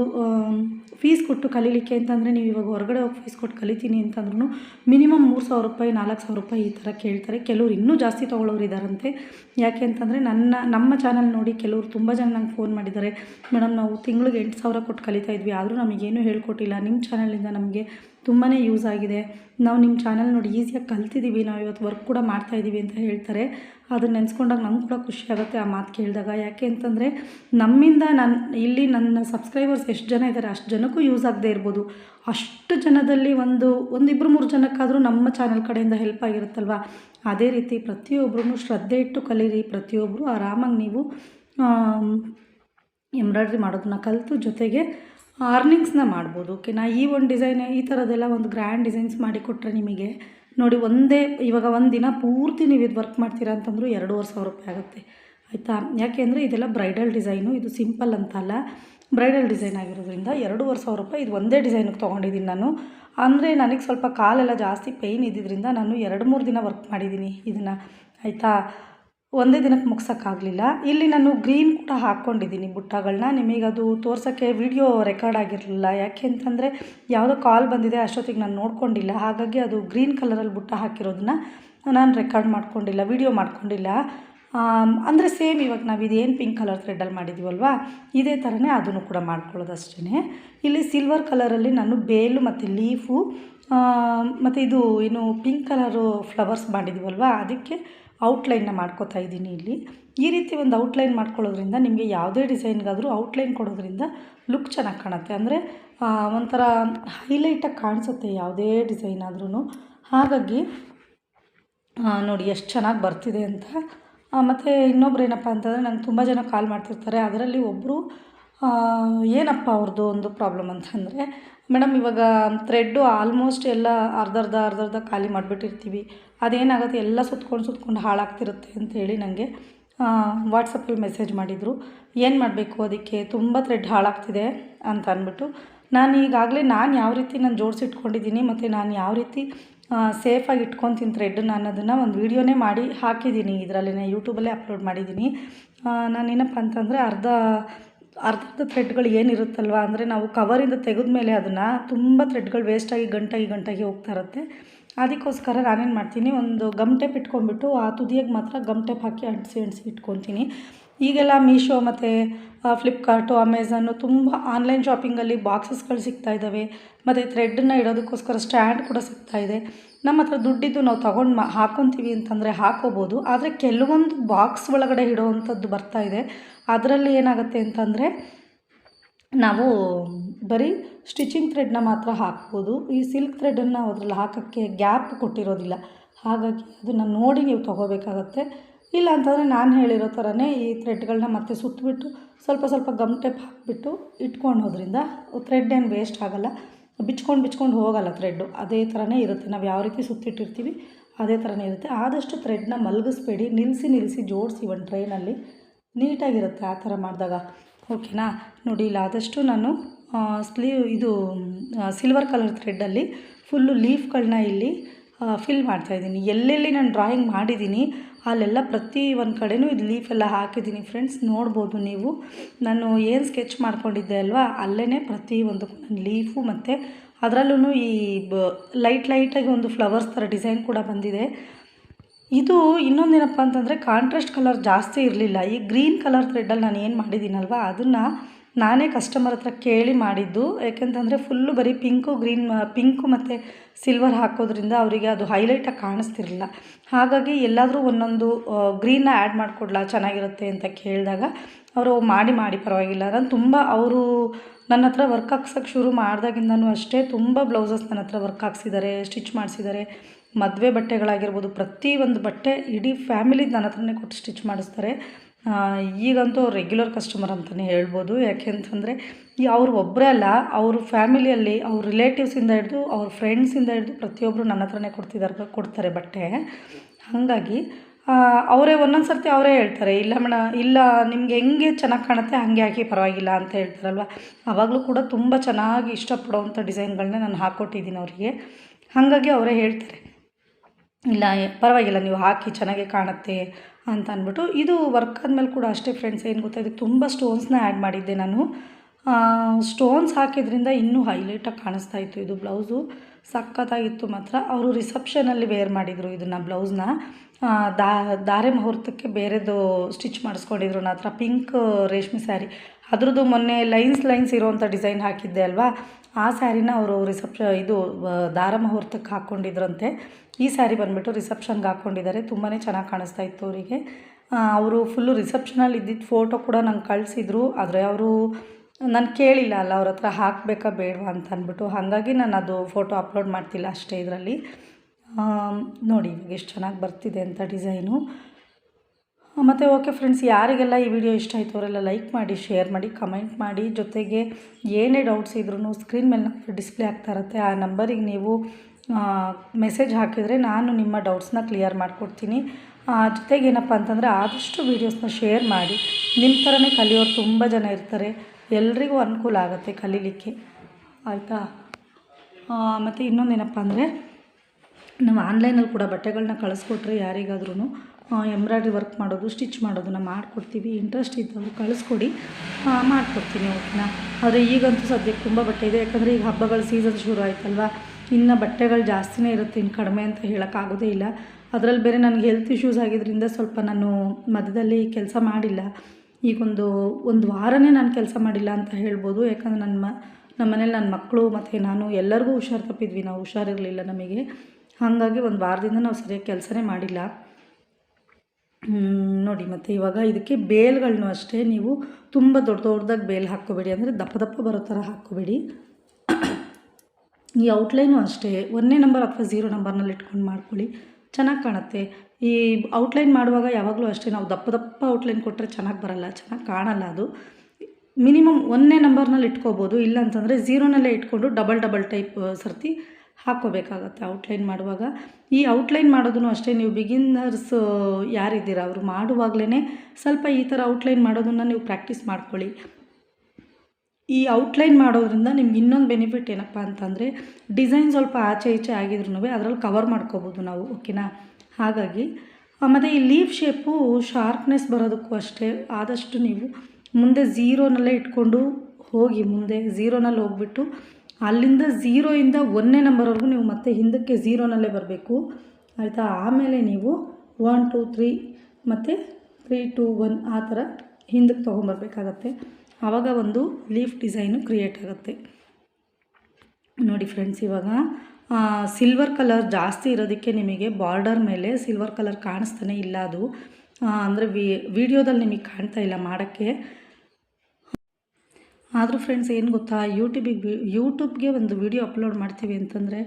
Speaker 1: ಫೀಸ್ ಕೊಟ್ಟು ಕಲೀಲಿಕ್ಕೆ ಅಂತಂದರೆ ನೀವು ಇವಾಗ ಹೊರಗಡೆ ಹೋಗಿ ಫೀಸ್ ಕೊಟ್ಟು ಕಲಿತೀನಿ ಅಂತಂದ್ರೂ ಮಿನಿಮಮ್ ಮೂರು ಸಾವಿರ ರೂಪಾಯಿ, ನಾಲ್ಕು ಸಾವಿರ ರೂಪಾಯಿ ಈ ಥರ ಕೇಳ್ತಾರೆ. ಕೆಲವ್ರು ಇನ್ನೂ ಜಾಸ್ತಿ ತೊಗೊಳ್ಳೋರು ಇದ್ದಾರಂತೆ ಯಾಕೆ ಅಂತಂದರೆ ನನ್ನ, ನಮ್ಮ ಚಾನಲ್ ನೋಡಿ ಕೆಲವರು ತುಂಬ ಜನ ನಂಗೆ ಫೋನ್ ಮಾಡಿದ್ದಾರೆ. ಮೇಡಮ್ ನಾವು ತಿಂಗಳಿಗೆ ಎಂಟು ಸಾವಿರ ಕೊಟ್ಟು ಕಲಿತಾ ಇದ್ವಿ, ಆದರೂ ನಮಗೇನು ಹೇಳ್ಕೊಟ್ಟಿಲ್ಲ. ನಿಮ್ಮ ಚಾನಲಿಂದ ನಮಗೆ ತುಂಬಾ ಯೂಸ್ ಆಗಿದೆ. ನಾವು ನಿಮ್ಮ ಚಾನಲ್ ನೋಡಿ ಈಸಿಯಾಗಿ ಕಲ್ತಿದ್ದೀವಿ ನಾವು ಇವತ್ತು ವರ್ಕ್ ಕೂಡ ಮಾಡ್ತಾಯಿದ್ದೀವಿ ಅಂತ ಹೇಳ್ತಾರೆ. ಅದನ್ನ ನೆನೆಸ್ಕೊಂಡಾಗ ನಂಗೆ ಕೂಡ ಖುಷಿ ಆಗುತ್ತೆ ಆ ಮಾತು ಕೇಳಿದಾಗ. ಯಾಕೆ ಅಂತಂದರೆ, ನಮ್ಮಿಂದ ನನ್ನ ಇಲ್ಲಿ ನನ್ನ ಸಬ್ಸ್ಕ್ರೈಬರ್ಸ್ ಎಷ್ಟು ಜನ ಇದ್ದಾರೆ ಅಷ್ಟು ಜನಕ್ಕೂ ಯೂಸ್ ಆಗದೆ ಇರ್ಬೋದು. ಅಷ್ಟು ಜನದಲ್ಲಿ ಒಂದು ಒಂದಿಬ್ಬರು ಮೂರು ಜನಕ್ಕಾದರೂ ನಮ್ಮ ಚಾನಲ್ ಕಡೆಯಿಂದ ಹೆಲ್ಪ್ ಆಗಿರುತ್ತಲ್ವ? ಅದೇ ರೀತಿ ಪ್ರತಿಯೊಬ್ಬರೂ ಶ್ರದ್ಧೆ ಇಟ್ಟು ಕಲೀರಿ. ಪ್ರತಿಯೊಬ್ಬರು ಆರಾಮಾಗಿ ನೀವು ಎಂಬ್ರಾಯ್ಡ್ರಿ ಮಾಡೋದನ್ನ ಕಲಿತು ಜೊತೆಗೆ ಅರ್ನಿಂಗ್ಸ್ನ ಮಾಡ್ಬೋದು ಓಕೆನಾ ಈ ಒಂದು ಡಿಸೈನ್ ಈ ಥರದ್ದೆಲ್ಲ ಒಂದು ಗ್ರ್ಯಾಂಡ್ ಡಿಸೈನ್ಸ್ ಮಾಡಿಕೊಟ್ರೆ ನಿಮಗೆ, ನೋಡಿ ಒಂದೇ, ಇವಾಗ ಒಂದು ದಿನ ಪೂರ್ತಿ ನೀವು ಇದು ವರ್ಕ್ ಮಾಡ್ತೀರಾ ಅಂತಂದರೂ ಎರಡೂವರೆ ಸಾವಿರ ರೂಪಾಯಿ ಆಗುತ್ತೆ. ಆಯಿತಾ? ಯಾಕೆಂದರೆ ಇದೆಲ್ಲ ಬ್ರೈಡಲ್ ಡಿಸೈನು ಇದು ಸಿಂಪಲ್ ಅಂತಲ್ಲ ಬ್ರೈಡಲ್ ಡಿಸೈನ್ ಆಗಿರೋದ್ರಿಂದ ಎರಡೂವರೆ ಸಾವಿರ ರೂಪಾಯಿ ಇದು ಒಂದೇ ಡಿಸೈನಿಗೆ ತೊಗೊಂಡಿದ್ದೀನಿ ನಾನು. ಅಂದರೆ ನನಗೆ ಸ್ವಲ್ಪ ಕಾಲೆಲ್ಲ ಜಾಸ್ತಿ ಪೇಯ್ನ್ ಇದ್ದಿದ್ದರಿಂದ ನಾನು ಎರಡು ಮೂರು ದಿನ ವರ್ಕ್ ಮಾಡಿದ್ದೀನಿ ಇದನ್ನು. ಆಯಿತಾ? ಒಂದೇ ದಿನಕ್ಕೆ ಮುಗ್ಸೋಕ್ಕಾಗಲಿಲ್ಲ. ಇಲ್ಲಿ ನಾನು ಗ್ರೀನ್ ಕೂಡ ಹಾಕ್ಕೊಂಡಿದ್ದೀನಿ ಬುಟ್ಟಗಳನ್ನ. ನಿಮಗೆ ಅದು ತೋರ್ಸೋಕ್ಕೆ ವಿಡಿಯೋ ರೆಕಾರ್ಡ್ ಆಗಿರಲಿಲ್ಲ. ಯಾಕೆ ಅಂತಂದರೆ ಯಾವುದೋ ಕಾಲ್ ಬಂದಿದೆ, ಅಷ್ಟೊತ್ತಿಗೆ ನಾನು ನೋಡ್ಕೊಂಡಿಲ್ಲ. ಹಾಗಾಗಿ ಅದು ಗ್ರೀನ್ ಕಲರಲ್ಲಿ ಬುಟ್ಟ ಹಾಕಿರೋದನ್ನ ನಾನು ರೆಕಾರ್ಡ್ ಮಾಡ್ಕೊಂಡಿಲ್ಲ, ವಿಡಿಯೋ ಮಾಡ್ಕೊಂಡಿಲ್ಲ. ಅಂದರೆ ಸೇಮ್ ಇವಾಗ ನಾವು ಇದೇನು ಪಿಂಕ್ ಕಲರ್ ಥ್ರೆಡ್ಡಲ್ಲಿ ಮಾಡಿದ್ದೀವಲ್ವಾ ಇದೇ ಥರನೇ ಅದನ್ನು ಕೂಡ ಮಾಡ್ಕೊಳ್ಳೋದು ಅಷ್ಟೇ ಇಲ್ಲಿ ಸಿಲ್ವರ್ ಕಲರಲ್ಲಿ ನಾನು ಬೇಲು ಮತ್ತು ಲೀಫು ಮತ್ತು ಇದು ಏನು ಪಿಂಕ್ ಕಲರು ಫ್ಲವರ್ಸ್ ಮಾಡಿದ್ದೀವಲ್ವಾ ಅದಕ್ಕೆ ಔಟ್ಲೈನ್ನ ಮಾಡ್ಕೋತಾ ಇದ್ದೀನಿ ಇಲ್ಲಿ. ಈ ರೀತಿ ಒಂದು ಔಟ್ಲೈನ್ ಮಾಡ್ಕೊಳ್ಳೋದ್ರಿಂದ ನಿಮಗೆ ಯಾವುದೇ ಡಿಸೈನ್ಗಾದರೂ ಔಟ್ಲೈನ್ ಕೊಡೋದ್ರಿಂದ ಲುಕ್ ಚೆನ್ನಾಗಿ ಕಾಣುತ್ತೆ. ಅಂದರೆ ಒಂಥರ ಹೈಲೈಟಾಗಿ ಕಾಣಿಸುತ್ತೆ ಯಾವುದೇ ಡಿಸೈನ್ ಆದ್ರೂ ಹಾಗಾಗಿ ನೋಡಿ ಎಷ್ಟು ಚೆನ್ನಾಗಿ ಬರ್ತಿದೆ ಅಂತ. ಮತ್ತು ಇನ್ನೊಬ್ರು ಏನಪ್ಪ ಅಂತಂದರೆ ನಂಗೆ ತುಂಬ ಜನ ಕಾಲ್ ಮಾಡ್ತಿರ್ತಾರೆ. ಅದರಲ್ಲಿ ಒಬ್ಬರು ಏನಪ್ಪ ಅವ್ರದ್ದು ಒಂದು ಪ್ರಾಬ್ಲಮ್ ಅಂತಂದರೆ ಮೇಡಮ್, ಇವಾಗ ಥ್ರೆಡ್ಡು ಆಲ್ಮೋಸ್ಟ್ ಎಲ್ಲ ಅರ್ಧ ಅರ್ಧ ಅರ್ಧ ಅರ್ಧ ಖಾಲಿ ಮಾಡಿಬಿಟ್ಟಿರ್ತೀವಿ. ಅದೇನಾಗುತ್ತೆ, ಎಲ್ಲ ಸುತ್ಕೊಂಡು ಸುತ್ಕೊಂಡು ಹಾಳಾಗ್ತಿರುತ್ತೆ ಅಂಥೇಳಿ ನನಗೆ ವಾಟ್ಸಪ್ಪಲ್ಲಿ ಮೆಸೇಜ್ ಮಾಡಿದರು. ಏನು ಮಾಡಬೇಕು ಅದಕ್ಕೆ? ತುಂಬ ಥ್ರೆಡ್ ಹಾಳಾಗ್ತಿದೆ ಅಂತ ಅಂದ್ಬಿಟ್ಟು, ನಾನು ಈಗಾಗಲೇ ನಾನು ಯಾವ ರೀತಿ ನಾನು ಜೋಡಿಸಿಟ್ಕೊಂಡಿದ್ದೀನಿ ಮತ್ತು ನಾನು ಯಾವ ರೀತಿ ಸೇಫಾಗಿ ಇಟ್ಕೊತೀನಿ ಥ್ರೆಡ್ ನಾನು ಅದನ್ನು ಒಂದು ವೀಡಿಯೋನೇ ಮಾಡಿ ಹಾಕಿದ್ದೀನಿ. ಇದರಲ್ಲೇ ಯೂಟ್ಯೂಬಲ್ಲೇ ಅಪ್ಲೋಡ್ ಮಾಡಿದ್ದೀನಿ. ನಾನೇನಪ್ಪ ಅಂತಂದರೆ ಅರ್ಧ ಅರ್ಧದ ಥ್ರೆಡ್ಗಳು ಏನಿರುತ್ತಲ್ವ? ಅಂದರೆ ನಾವು ಕವರಿಂದ ತೆಗೆದ ಮೇಲೆ ಅದನ್ನು ತುಂಬ ಥ್ರೆಡ್ಗಳು ವೇಸ್ಟಾಗಿ ಗಂಟಾಗಿ ಗಂಟಾಗಿ ಹೋಗ್ತಾ ಇರುತ್ತೆ. ಅದಕ್ಕೋಸ್ಕರ ನಾನೇನು ಮಾಡ್ತೀನಿ, ಒಂದು ಗಮ್ ಟೇಪ್ ಇಟ್ಕೊಂಡ್ಬಿಟ್ಟು ಆ ತುದಿಯಾಗೆ ಮಾತ್ರ ಗಮ್ ಟೇಪ್ ಹಾಕಿ ಅಂಟಿಸಿ ಅಂಟಿಸಿ ಇಟ್ಕೊತೀನಿ. ಈಗೆಲ್ಲ ಮೀಶೋ ಮತ್ತು ಫ್ಲಿಪ್ಕಾರ್ಟು ಅಮೆಝಾನು ತುಂಬ ಆನ್ಲೈನ್ ಶಾಪಿಂಗಲ್ಲಿ ಬಾಕ್ಸಸ್ಗಳು ಸಿಗ್ತಾ ಇದ್ದಾವೆ. ಮತ್ತು ಥ್ರೆಡ್ನ ಇಡೋದಕ್ಕೋಸ್ಕರ ಸ್ಟ್ಯಾಂಡ್ ಕೂಡ ಸಿಗ್ತಾ ಇದೆ. ನಮ್ಮ ಹತ್ರ ದುಡ್ಡಿದ್ದು ನಾವು ತೊಗೊಂಡು ಮಾ ಹಾಕ್ಕೊತೀವಿ ಅಂತಂದರೆ ಹಾಕೋಬೋದು. ಆದರೆ ಕೆಲವೊಂದು ಬಾಕ್ಸ್ ಒಳಗಡೆ ಇಡೋವಂಥದ್ದು ಬರ್ತಾ ಇದೆ. ಅದರಲ್ಲಿ ಏನಾಗುತ್ತೆ ಅಂತಂದರೆ, ನಾವು ಬರೀ ಸ್ಟಿಚಿಂಗ್ ಥ್ರೆಡ್ನ ಮಾತ್ರ ಹಾಕ್ಬೋದು. ಈ ಸಿಲ್ಕ್ ಥ್ರೆಡನ್ನು ಅದರಲ್ಲಿ ಹಾಕೋಕ್ಕೆ ಗ್ಯಾಪ್ ಕೊಟ್ಟಿರೋದಿಲ್ಲ. ಹಾಗಾಗಿ ಅದನ್ನು ನೋಡಿ ನೀವು ತೊಗೋಬೇಕಾಗತ್ತೆ. ಇಲ್ಲ ಅಂತಂದರೆ ನಾನು ಹೇಳಿರೋ ಥರನೇ ಈ ಥ್ರೆಡ್ಗಳನ್ನ ಮತ್ತೆ ಸುತ್ತಿಬಿಟ್ಟು ಸ್ವಲ್ಪ ಸ್ವಲ್ಪ ಗಮ್ ಟೇಪ್ ಹಾಕಿಬಿಟ್ಟು ಹೋದ್ರಿಂದ ಥ್ರೆಡ್ ಏನು ವೇಸ್ಟ್ ಆಗೋಲ್ಲ. ಬಿಚ್ಕೊಂಡು ಬಿಚ್ಕೊಂಡು ಹೋಗಲ್ಲ ಥ್ರೆಡ್ಡು ಅದೇ ಥರನೇ ಇರುತ್ತೆ. ನಾವು ಯಾವ ರೀತಿ ಸುತ್ತಿಟ್ಟಿರ್ತೀವಿ ಅದೇ ಥರನೇ ಇರುತ್ತೆ. ಆದಷ್ಟು ಥ್ರೆಡ್ನ ಮಲಗಿಸ್ಬೇಡಿ. ನಿಲ್ಲಿಸಿ ನಿಲ್ಲಿಸಿ ಜೋಡಿಸಿ ಒಂದು ಟ್ರೈನಲ್ಲಿ ನೀಟಾಗಿರುತ್ತೆ ಆ ಥರ ಮಾಡಿದಾಗ. ಓಕೆನಾ ನೋಡಿ, ಇಲ್ಲ, ಆದಷ್ಟು ನಾನು ಸ್ಲೀವ್ ಇದು ಸಿಲ್ವರ್ ಕಲರ್ ಥ್ರೆಡ್ಡಲ್ಲಿ ಫುಲ್ಲು ಲೀಫ್ಗಳನ್ನ ಇಲ್ಲಿ ಫಿಲ್ ಮಾಡ್ತಾಯಿದ್ದೀನಿ ಎಲ್ಲೆಲ್ಲಿ ನಾನು ಡ್ರಾಯಿಂಗ್ ಮಾಡಿದ್ದೀನಿ ಅಲ್ಲೆಲ್ಲ ಪ್ರತಿ ಒಂದು ಕಡೆಯೂ ಇದು ಲೀಫೆಲ್ಲ ಹಾಕಿದ್ದೀನಿ ಫ್ರೆಂಡ್ಸ್ ನೋಡ್ಬೋದು ನೀವು. ನಾನು ಏನು ಸ್ಕೆಚ್ ಮಾಡ್ಕೊಂಡಿದ್ದೆ ಅಲ್ವಾ? ಅಲ್ಲೇ ಪ್ರತಿ ಒಂದು ಲೀಫು ಮತ್ತು ಅದರಲ್ಲೂ ಈ ಬ ಲೈಟ್ ಲೈಟಾಗಿ ಒಂದು ಫ್ಲವರ್ಸ್ ಥರ ಡಿಸೈನ್ ಕೂಡ ಬಂದಿದೆ. ಇದು ಇನ್ನೊಂದೇನಪ್ಪ ಅಂತಂದರೆ ಕಾಂಟ್ರಾಸ್ಟ್ ಕಲರ್ ಜಾಸ್ತಿ ಇರಲಿಲ್ಲ. ಈ ಗ್ರೀನ್ ಕಲರ್ ಥ್ರೆಡ್ಡಲ್ಲಿ ನಾನು ಏನು ಮಾಡಿದ್ದೀನಲ್ವ? ಅದನ್ನು ನಾನೇ ಕಸ್ಟಮರ್ ಹತ್ರ ಕೇಳಿ ಮಾಡಿದ್ದು. ಯಾಕೆಂತಂದರೆ ಫುಲ್ಲು ಬರೀ ಪಿಂಕು ಗ್ರೀನ್ ಪಿಂಕು ಮತ್ತು ಸಿಲ್ವರ್ ಹಾಕೋದ್ರಿಂದ ಅವರಿಗೆ ಅದು ಹೈಲೈಟಾಗಿ ಕಾಣಿಸ್ತಿರಲಿಲ್ಲ. ಹಾಗಾಗಿ ಎಲ್ಲಾದರೂ ಒಂದೊಂದು ಗ್ರೀನ್ನ ಆ್ಯಡ್ ಮಾಡಿಕೊಡ್ಲಾ, ಚೆನ್ನಾಗಿರುತ್ತೆ ಅಂತ ಕೇಳಿದಾಗ ಅವರು ಮಾಡಿ ಮಾಡಿ ಪರವಾಗಿಲ್ಲ. ನಾನು ತುಂಬ ಅವರು ನನ್ನ ಹತ್ರ ವರ್ಕ್ ಹಾಕ್ಸೋಕ್ಕೆ ಶುರು ಮಾಡಿದಾಗಿಂದನೂ ಅಷ್ಟೇ ತುಂಬ ಬ್ಲೌಸಸ್ ನನ್ನ ಹತ್ರ ವರ್ಕ್ ಹಾಕ್ಸಿದ್ದಾರೆ ಸ್ಟಿಚ್ ಮಾಡಿಸಿದ್ದಾರೆ. ಮದುವೆ ಬಟ್ಟೆಗಳಾಗಿರ್ಬೋದು ಪ್ರತಿ ಒಂದು ಬಟ್ಟೆ ಇಡೀ ಫ್ಯಾಮಿಲಿದು ನನ್ನ ಹತ್ರನೇ ಕೊಟ್ಟು ಸ್ಟಿಚ್ ಮಾಡಿಸ್ತಾರೆ. ಈಗಂತೂ ರೆಗ್ಯುಲರ್ ಕಸ್ಟಮರ್ ಅಂತಲೇ ಹೇಳ್ಬೋದು. ಯಾಕೆ ಅಂತಂದರೆ ಈ ಅವ್ರು ಒಬ್ಬರೇ ಅಲ್ಲ, ಅವ್ರ ಫ್ಯಾಮಿಲಿಯಲ್ಲಿ ಅವ್ರ ರಿಲೇಟಿವ್ಸಿಂದ ಹಿಡಿದು ಅವ್ರ ಫ್ರೆಂಡ್ಸಿಂದ ಹಿಡಿದು ಪ್ರತಿಯೊಬ್ಬರು ನನ್ನ ಹತ್ರನೇ ಕೊಡ್ತಿದ್ದಾರೆ ಕೊಡ್ತಾರೆ ಬಟ್ಟೆ. ಹಾಗಾಗಿ ಅವರೇ ಒಂದೊಂದು ಸರ್ತಿ ಅವರೇ ಹೇಳ್ತಾರೆ, ಇಲ್ಲ ಮೇಡ, ಇಲ್ಲ, ನಿಮ್ಗೆ ಹೆಂಗೆ ಚೆನ್ನಾಗಿ ಕಾಣುತ್ತೆ, ಹಾಗೆ ಹಾಕಿ ಪರವಾಗಿಲ್ಲ ಅಂತ ಹೇಳ್ತಾರಲ್ವ? ಆವಾಗಲೂ ಕೂಡ ತುಂಬ ಚೆನ್ನಾಗಿ ಇಷ್ಟಪಡೋವಂಥ ಡಿಸೈನ್ಗಳನ್ನ ನಾನು ಹಾಕ್ಕೊಟ್ಟಿದ್ದೀನಿ ಅವರಿಗೆ. ಹಾಗಾಗಿ ಅವರೇ ಹೇಳ್ತಾರೆ, ಇಲ್ಲ, ಪರವಾಗಿಲ್ಲ, ನೀವು ಹಾಕಿ ಚೆನ್ನಾಗೇ ಕಾಣುತ್ತೆ ಅಂತ ಅಂದ್ಬಿಟ್ಟು ಇದು ವರ್ಕ್ ಆದಮೇಲೆ ಕೂಡ ಅಷ್ಟೇ ಫ್ರೆಂಡ್ಸ್ ಏನು ಗೊತ್ತಾ? ಇದಕ್ಕೆ ತುಂಬ ಸ್ಟೋನ್ಸ್ನ ಆ್ಯಡ್ ಮಾಡಿದ್ದೆ ನಾನು. ಸ್ಟೋನ್ಸ್ ಹಾಕಿದ್ರಿಂದ ಇನ್ನೂ ಹೈಲೈಟಾಗಿ ಕಾಣಿಸ್ತಾ ಇತ್ತು ಇದು ಬ್ಲೌಸು ಸಖತ್ತಾಗಿತ್ತು ಮಾತ್ರ. ಅವರು ರಿಸೆಪ್ಷನಲ್ಲಿ ವೇರ್ ಮಾಡಿದರು ಇದನ್ನು ಬ್ಲೌಸ್ನ ದಾ, ಧಾರೆ ಮುಹೂರ್ತಕ್ಕೆ ಬೇರೆದು ಸ್ಟಿಚ್ ಮಾಡಿಸ್ಕೊಂಡಿದ್ರು ನನ್ನ ಹತ್ರ ಪಿಂಕ್ ರೇಷ್ಮೆ ಸ್ಯಾರಿ ಅದ್ರದ್ದು ಮೊನ್ನೆ ಲೈನ್ಸ್ ಲೈನ್ಸ್ ಇರೋವಂಥ ಡಿಸೈನ್ ಹಾಕಿದ್ದೆ ಅಲ್ವಾ? ಆ ಸ್ಯಾರಿನ ಅವರು ರಿಸೆಪ್ಷ ಇದು ದಾರ ಮುಹೂರ್ತಕ್ಕೆ ಹಾಕ್ಕೊಂಡಿದ್ರಂತೆ. ಈ ಸ್ಯಾರಿ ಬಂದುಬಿಟ್ಟು ರಿಸೆಪ್ಷನ್ಗೆ ಹಾಕ್ಕೊಂಡಿದ್ದಾರೆ. ತುಂಬಾ ಚೆನ್ನಾಗಿ ಕಾಣಿಸ್ತಾ ಇತ್ತು ಅವರಿಗೆ. ಅವರು ಫುಲ್ಲು ರಿಸೆಪ್ಷನಲ್ಲಿ ಇದ್ದಿದ್ದು ಫೋಟೋ ಕೂಡ ನಂಗೆ ಕಳಿಸಿದ್ರು. ಆದರೆ ಅವರು ನಾನು ಕೇಳಿಲ್ಲ ಅಲ್ಲ, ಅವ್ರ ಹತ್ರ ಹಾಕಬೇಕಾ ಬೇಡವಾ ಅಂತ ಅಂದ್ಬಿಟ್ಟು. ಹಾಗಾಗಿ ನಾನು ಅದು ಫೋಟೋ ಅಪ್ಲೋಡ್ ಮಾಡ್ತಿಲ್ಲ ಅಷ್ಟೇ ಇದರಲ್ಲಿ. ನೋಡಿ ಇವಾಗ ಎಷ್ಟು ಚೆನ್ನಾಗಿ ಬರ್ತಿದೆ ಅಂತ ಡಿಸೈನು. ಮತ್ತು ಓಕೆ ಫ್ರೆಂಡ್ಸ್, ಯಾರಿಗೆಲ್ಲ ಈ ವಿಡಿಯೋ ಇಷ್ಟ ಆಯಿತು ಅವರೆಲ್ಲ ಲೈಕ್ ಮಾಡಿ, ಶೇರ್ ಮಾಡಿ, ಕಮೆಂಟ್ ಮಾಡಿ. ಜೊತೆಗೆ ಏನೇ ಡೌಟ್ಸ್ ಇದ್ರೂ ಸ್ಕ್ರೀನ್ ಮೇಲೆ ಡಿಸ್ಪ್ಲೇ ಆಗ್ತಾ ಇರುತ್ತೆ. ಆ ನಂಬರಿಗೆ ನೀವು ಮೆಸೇಜ್ ಹಾಕಿದರೆ ನಾನು ನಿಮ್ಮ ಡೌಟ್ಸ್ನ ಕ್ಲಿಯರ್ ಮಾಡಿಕೊಡ್ತೀನಿ. ಜೊತೆಗೆ ಏನಪ್ಪ ಅಂತಂದರೆ ಆದಷ್ಟು ವೀಡಿಯೋಸ್ನ ಶೇರ್ ಮಾಡಿ. ನಿಮ್ಮ ಥರನೇ ಕಲಿಯೋರು ತುಂಬ ಜನ ಇರ್ತಾರೆ. ಎಲ್ರಿಗೂ ಅನುಕೂಲ ಆಗುತ್ತೆ ಕಲೀಲಿಕ್ಕೆ. ಆಯಿತಾ? ಮತ್ತು ಇನ್ನೊಂದೇನಪ್ಪ ಅಂದರೆ, ನಾವು ಆನ್ಲೈನಲ್ಲಿ ಕೂಡ ಬಟ್ಟೆಗಳನ್ನ ಕಳಿಸ್ಕೊಟ್ರೆ ಯಾರಿಗಾದ್ರೂ ಎಂಬ್ರಾಯ್ಡ್ರಿ ವರ್ಕ್ ಮಾಡೋದು, ಸ್ಟಿಚ್ ಮಾಡೋದನ್ನ ಮಾಡಿಕೊಡ್ತೀವಿ. ಇಂಟ್ರೆಸ್ಟ್ ಇದ್ದವರು ಕಳಿಸ್ಕೊಡಿ. ಮಾಡಿಕೊಡ್ತೀನಿ ಓಕೆನಾ ಆದರೆ ಈಗಂತೂ ಸದ್ಯಕ್ಕೆ ತುಂಬ ಬಟ್ಟೆ ಇದೆ. ಯಾಕಂದರೆ ಈಗ ಹಬ್ಬಗಳ ಸೀಸನ್ ಶುರು ಆಯ್ತಲ್ವಾ? ಇನ್ನು ಬಟ್ಟೆಗಳು ಜಾಸ್ತಿನೇ ಇರುತ್ತೆ, ಇನ್ನು ಕಡಿಮೆ ಅಂತ ಹೇಳೋಕ್ಕಾಗೋದೇ ಇಲ್ಲ. ಅದರಲ್ಲಿ ಬೇರೆ ನನಗೆ ಹೆಲ್ತ್ ಇಶ್ಯೂಸ್ ಆಗಿದ್ದರಿಂದ ಸ್ವಲ್ಪ ನಾನು ಮಧ್ಯದಲ್ಲಿ ಕೆಲಸ ಮಾಡಿಲ್ಲ. ಈಗೊಂದು ಒಂದು ವಾರನೇ ನಾನು ಕೆಲಸ ಮಾಡಿಲ್ಲ ಅಂತ ಹೇಳ್ಬೋದು. ಯಾಕಂದರೆ ನನ್ನ ಮ ನಮ್ಮ ಮನೇಲಿ ನನ್ನ ಮಕ್ಕಳು ಮತ್ತು ನಾನು ಎಲ್ಲರಿಗೂ ಹುಷಾರು ತಪ್ಪಿದ್ವಿ. ನಾವು ಹುಷಾರಿರಲಿಲ್ಲ ನಮಗೆ. ಹಾಗಾಗಿ ಒಂದು ವಾರದಿಂದ ನಾವು ಸರಿಯಾಗಿ ಕೆಲಸನೇ ಮಾಡಿಲ್ಲ. ನೋಡಿ, ಮತ್ತು ಇವಾಗ ಇದಕ್ಕೆ ಬೇಲ್ಗಳನ್ನೂ ಅಷ್ಟೇ. ನೀವು ತುಂಬ ದೊಡ್ಡ ದೊಡ್ಡದಾಗಿ ಬೇಲ್ ಹಾಕ್ಕೋಬೇಡಿ. ಅಂದರೆ ದಪ್ಪ ದಪ್ಪ ಬರೋ ಥರ ಹಾಕ್ಕೋಬೇಡಿ. ಈ ಔಟ್ಲೈನು ಅಷ್ಟೇ. ಒಂದನೇ ನಂಬರ್ ಅಥವಾ ಝೀರೋ ನಂಬರ್ನಲ್ಲಿ ಇಟ್ಕೊಂಡು ಮಾಡ್ಕೊಳ್ಳಿ. ಚೆನ್ನಾಗಿ ಕಾಣುತ್ತೆ. ಈ ಔಟ್ಲೈನ್ ಮಾಡುವಾಗ ಯಾವಾಗಲೂ ಅಷ್ಟೇ ನಾವು ದಪ್ಪ ದಪ್ಪ ಔಟ್ಲೈನ್ ಕೊಟ್ಟರೆ ಚೆನ್ನಾಗಿ ಬರಲ್ಲ. ಚೆನ್ನಾಗಿ ಕಾಣಲ್ಲ ಅದು. ಮಿನಿಮಮ್ ಒಂದನೇ ನಂಬರ್ನಲ್ಲಿ ಇಟ್ಕೋಬೋದು. ಇಲ್ಲ ಅಂತಂದರೆ ಝೀರೋನಲ್ಲೇ ಇಟ್ಕೊಂಡು ಡಬಲ್ ಡಬಲ್ ಟೈಪ್ ಸರ್ತಿ ಹಾಕ್ಕೋಬೇಕಾಗತ್ತೆ ಔಟ್ಲೈನ್ ಮಾಡುವಾಗ. ಈ ಔಟ್ಲೈನ್ ಮಾಡೋದನ್ನು ಅಷ್ಟೇ ನೀವು ಬಿಗಿನರ್ಸ್ ಯಾರಿದ್ದೀರ, ಅವರು ಮಾಡುವಾಗಲೇ ಸ್ವಲ್ಪ ಈ ಥರ ಔಟ್ಲೈನ್ ಮಾಡೋದನ್ನು ನೀವು ಪ್ರಾಕ್ಟೀಸ್ ಮಾಡ್ಕೊಳ್ಳಿ. ಈ ಔಟ್ಲೈನ್ ಮಾಡೋದ್ರಿಂದ ನಿಮ್ಗೆ ಇನ್ನೊಂದು ಬೆನಿಫಿಟ್ ಏನಪ್ಪ ಅಂತಂದರೆ ಡಿಸೈನ್ ಸ್ವಲ್ಪ ಆಚೆ ಈಚೆ ಆಗಿದ್ರು ಅದರಲ್ಲಿ ಕವರ್ ಮಾಡ್ಕೋಬೋದು ನಾವು ಓಕೆನಾ ಹಾಗಾಗಿ ಮತ್ತು ಈ ಲೀವ್ ಶೇಪು ಶಾರ್ಪ್ನೆಸ್ ಬರೋದಕ್ಕೂ ಅಷ್ಟೇ ಆದಷ್ಟು ನೀವು ಮುಂದೆ ಝೀರೋನಲ್ಲೇ ಇಟ್ಕೊಂಡು ಹೋಗಿ, ಮುಂದೆ ಝೀರೋನಲ್ಲಿ ಹೋಗ್ಬಿಟ್ಟು ಅಲ್ಲಿಂದ ಝೀರೋಯಿಂದ ಒಂದನೇ ನಂಬರ್ವರೆಗೂ ನೀವು ಮತ್ತೆ ಹಿಂದಕ್ಕೆ ಝೀರೋನಲ್ಲೇ ಬರಬೇಕು. ಆಯಿತಾ? ಆಮೇಲೆ ನೀವು ಒನ್ ಟೂ ತ್ರೀ ಮತ್ತು ತ್ರೀ ಟೂ ಒನ್ ಆ ಥರ ಹಿಂದಕ್ಕೆ ತೊಗೊಂಬರ್ಬೇಕಾಗತ್ತೆ. ಆವಾಗ ಒಂದು ಲೀಫ್ ಡಿಸೈನು ಕ್ರಿಯೇಟ್ ಆಗುತ್ತೆ. ನೋಡಿ ಫ್ರೆಂಡ್ಸ್ ಇವಾಗ ಸಿಲ್ವರ್ ಕಲರ್ ಜಾಸ್ತಿ ಇರೋದಕ್ಕೆ ನಿಮಗೆ ಬಾರ್ಡರ್ ಮೇಲೆ ಸಿಲ್ವರ್ ಕಲರ್ ಕಾಣಿಸ್ತಾನೆ ಇಲ್ಲ ಅದು. ಅಂದರೆ ವಿಡಿಯೋದಲ್ಲಿ ನಿಮಗೆ ಕಾಣ್ತಾ ಇಲ್ಲ ಮಾಡೋಕ್ಕೆ. ಆದರೂ ಫ್ರೆಂಡ್ಸ್ ಏನು ಗೊತ್ತಾ ಯೂಟ್ಯೂಬಿಗೆ ಯೂಟ್ಯೂಬ್ಗೆ ಒಂದು ವಿಡಿಯೋ ಅಪ್ಲೋಡ್ ಮಾಡ್ತೀವಿ ಅಂತಂದರೆ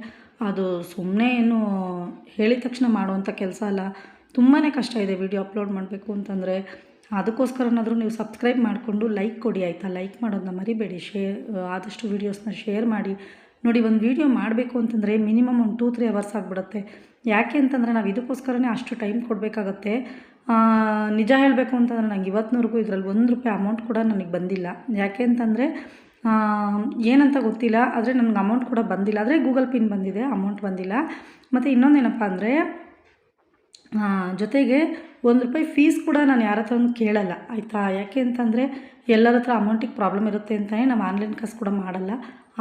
Speaker 1: ಅದು ಸುಮ್ಮನೆ ಏನು ಹೇಳಿದ ತಕ್ಷಣ ಮಾಡುವಂಥ ಕೆಲಸ ಅಲ್ಲ ತುಂಬಾ ಕಷ್ಟ ಇದೆ ವಿಡಿಯೋ ಅಪ್ಲೋಡ್ ಮಾಡಬೇಕು ಅಂತಂದರೆ. ಅದಕ್ಕೋಸ್ಕರನಾದರೂ ನೀವು ಸಬ್ಸ್ಕ್ರೈಬ್ ಮಾಡಿಕೊಂಡು ಲೈಕ್ ಕೊಡಿ ಆಯಿತಾ? ಲೈಕ್ ಮಾಡೋದನ್ನ ಮರಿಬೇಡಿ ಶೇರ್ ಆದಷ್ಟು ವೀಡಿಯೋಸ್ನ ಶೇರ್ ಮಾಡಿ. ನೋಡಿ, ಒಂದು ವೀಡಿಯೋ ಮಾಡಬೇಕು ಅಂತಂದರೆ ಮಿನಿಮಮ್ ಒಂದು ಟೂ ತ್ರೀ ಅವರ್ಸ್ ಆಗಿಬಿಡುತ್ತೆ. ಯಾಕೆ ಅಂತಂದರೆ ನಾವು ಇದಕ್ಕೋಸ್ಕರನೇ ಅಷ್ಟು ಟೈಮ್ ಕೊಡಬೇಕಾಗತ್ತೆ. ನಿಜ ಹೇಳಬೇಕು ಅಂತಂದರೆ ನಂಗೆ ಇವತ್ತಿನವರೆಗೂ ಇದರಲ್ಲಿ ಒಂದು ರೂಪಾಯಿ ಅಮೌಂಟ್ ಕೂಡ ನನಗೆ ಬಂದಿಲ್ಲ. ಯಾಕೆ ಅಂತಂದರೆ ಏನಂತ ಗೊತ್ತಿಲ್ಲ, ಆದರೆ ನನಗೆ ಅಮೌಂಟ್ ಕೂಡ ಬಂದಿಲ್ಲ. ಆದರೆ ಗೂಗಲ್ ಪಿನ್ ಬಂದಿದೆ ಅಮೌಂಟ್ ಬಂದಿಲ್ಲ. ಮತ್ತು ಇನ್ನೊಂದೇನಪ್ಪ ಅಂದರೆ ಜೊತೆಗೆ ಒಂದು ರೂಪಾಯಿ ಫೀಸ್ ಕೂಡ ನಾನು ಯಾರ ಹತ್ರನೂ ಕೇಳಲ್ಲ, ಆಯಿತಾ? ಯಾಕೆ ಅಂತಂದರೆ, ಎಲ್ಲರ ಹತ್ರ ಅಮೌಂಟಿಗೆ ಪ್ರಾಬ್ಲಮ್ ಇರುತ್ತೆ ಅಂತಲೇ ನಾವು ಆನ್ಲೈನ್ ಕ್ಲಾಸ್ ಕೂಡ ಮಾಡಲ್ಲ.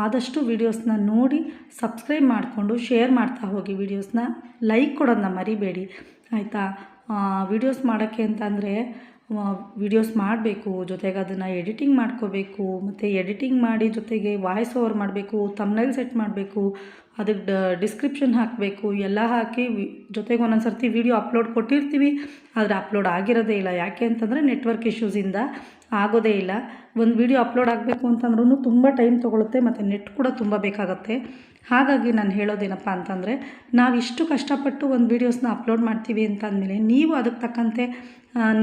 Speaker 1: ಆದಷ್ಟು ವೀಡಿಯೋಸ್ನ ನೋಡಿ ಸಬ್ಸ್ಕ್ರೈಬ್ ಮಾಡಿಕೊಂಡು ಶೇರ್ ಮಾಡ್ತಾ ಹೋಗಿ ವೀಡಿಯೋಸ್ನ ಲೈಕ್ ಕೊಡೋದನ್ನ ಮರಿಬೇಡಿ, ಆಯಿತಾ? ವೀಡಿಯೋಸ್ ಮಾಡೋಕ್ಕೆ ಅಂತಂದರೆ ವಿಡಿಯೋಸ್ ಮಾಡಬೇಕು, ಜೊತೆಗೆ ಅದನ್ನು ಎಡಿಟಿಂಗ್ ಮಾಡ್ಕೋಬೇಕು, ಮತ್ತು ಎಡಿಟಿಂಗ್ ಮಾಡಿ ಜೊತೆಗೆ ವಾಯ್ಸ್ ಓವರ್ ಮಾಡಬೇಕು ತಮ್ನೈಲ್ ಸೆಟ್ ಮಾಡಬೇಕು ಅದಕ್ಕೆ ಡಿಸ್ಕ್ರಿಪ್ಷನ್ ಹಾಕಬೇಕು, ಎಲ್ಲ ಹಾಕಿ ಜೊತೆಗೆ ಒಂದೊಂದು ಸರ್ತಿ ವೀಡಿಯೋ ಅಪ್ಲೋಡ್ ಕೊಟ್ಟಿರ್ತೀವಿ, ಆದರೆ ಅಪ್ಲೋಡ್ ಆಗಿರೋದೇ ಇಲ್ಲ. ಯಾಕೆ ಅಂತಂದರೆ ನೆಟ್ವರ್ಕ್ ಇಶ್ಯೂಸಿಂದ ಆಗೋದೇ ಇಲ್ಲ. ಒಂದು ವೀಡಿಯೋ ಅಪ್ಲೋಡ್ ಆಗಬೇಕು ಅಂತಂದ್ರೂ ತುಂಬ ಟೈಮ್ ತೊಗೊಳುತ್ತೆ ಮತ್ತು ನೆಟ್ ಕೂಡ ತುಂಬ ಬೇಕಾಗುತ್ತೆ. ಹಾಗಾಗಿ ನಾನು ಹೇಳೋದೇನಪ್ಪ ಅಂತಂದರೆ, ನಾವು ಇಷ್ಟು ಕಷ್ಟಪಟ್ಟು ಒಂದು ವೀಡಿಯೋಸ್ನ ಅಪ್ಲೋಡ್ ಮಾಡ್ತೀವಿ ಅಂತ ಅಂದಮೇಲೆ ನೀವು ಅದಕ್ಕೆ ತಕ್ಕಂತೆ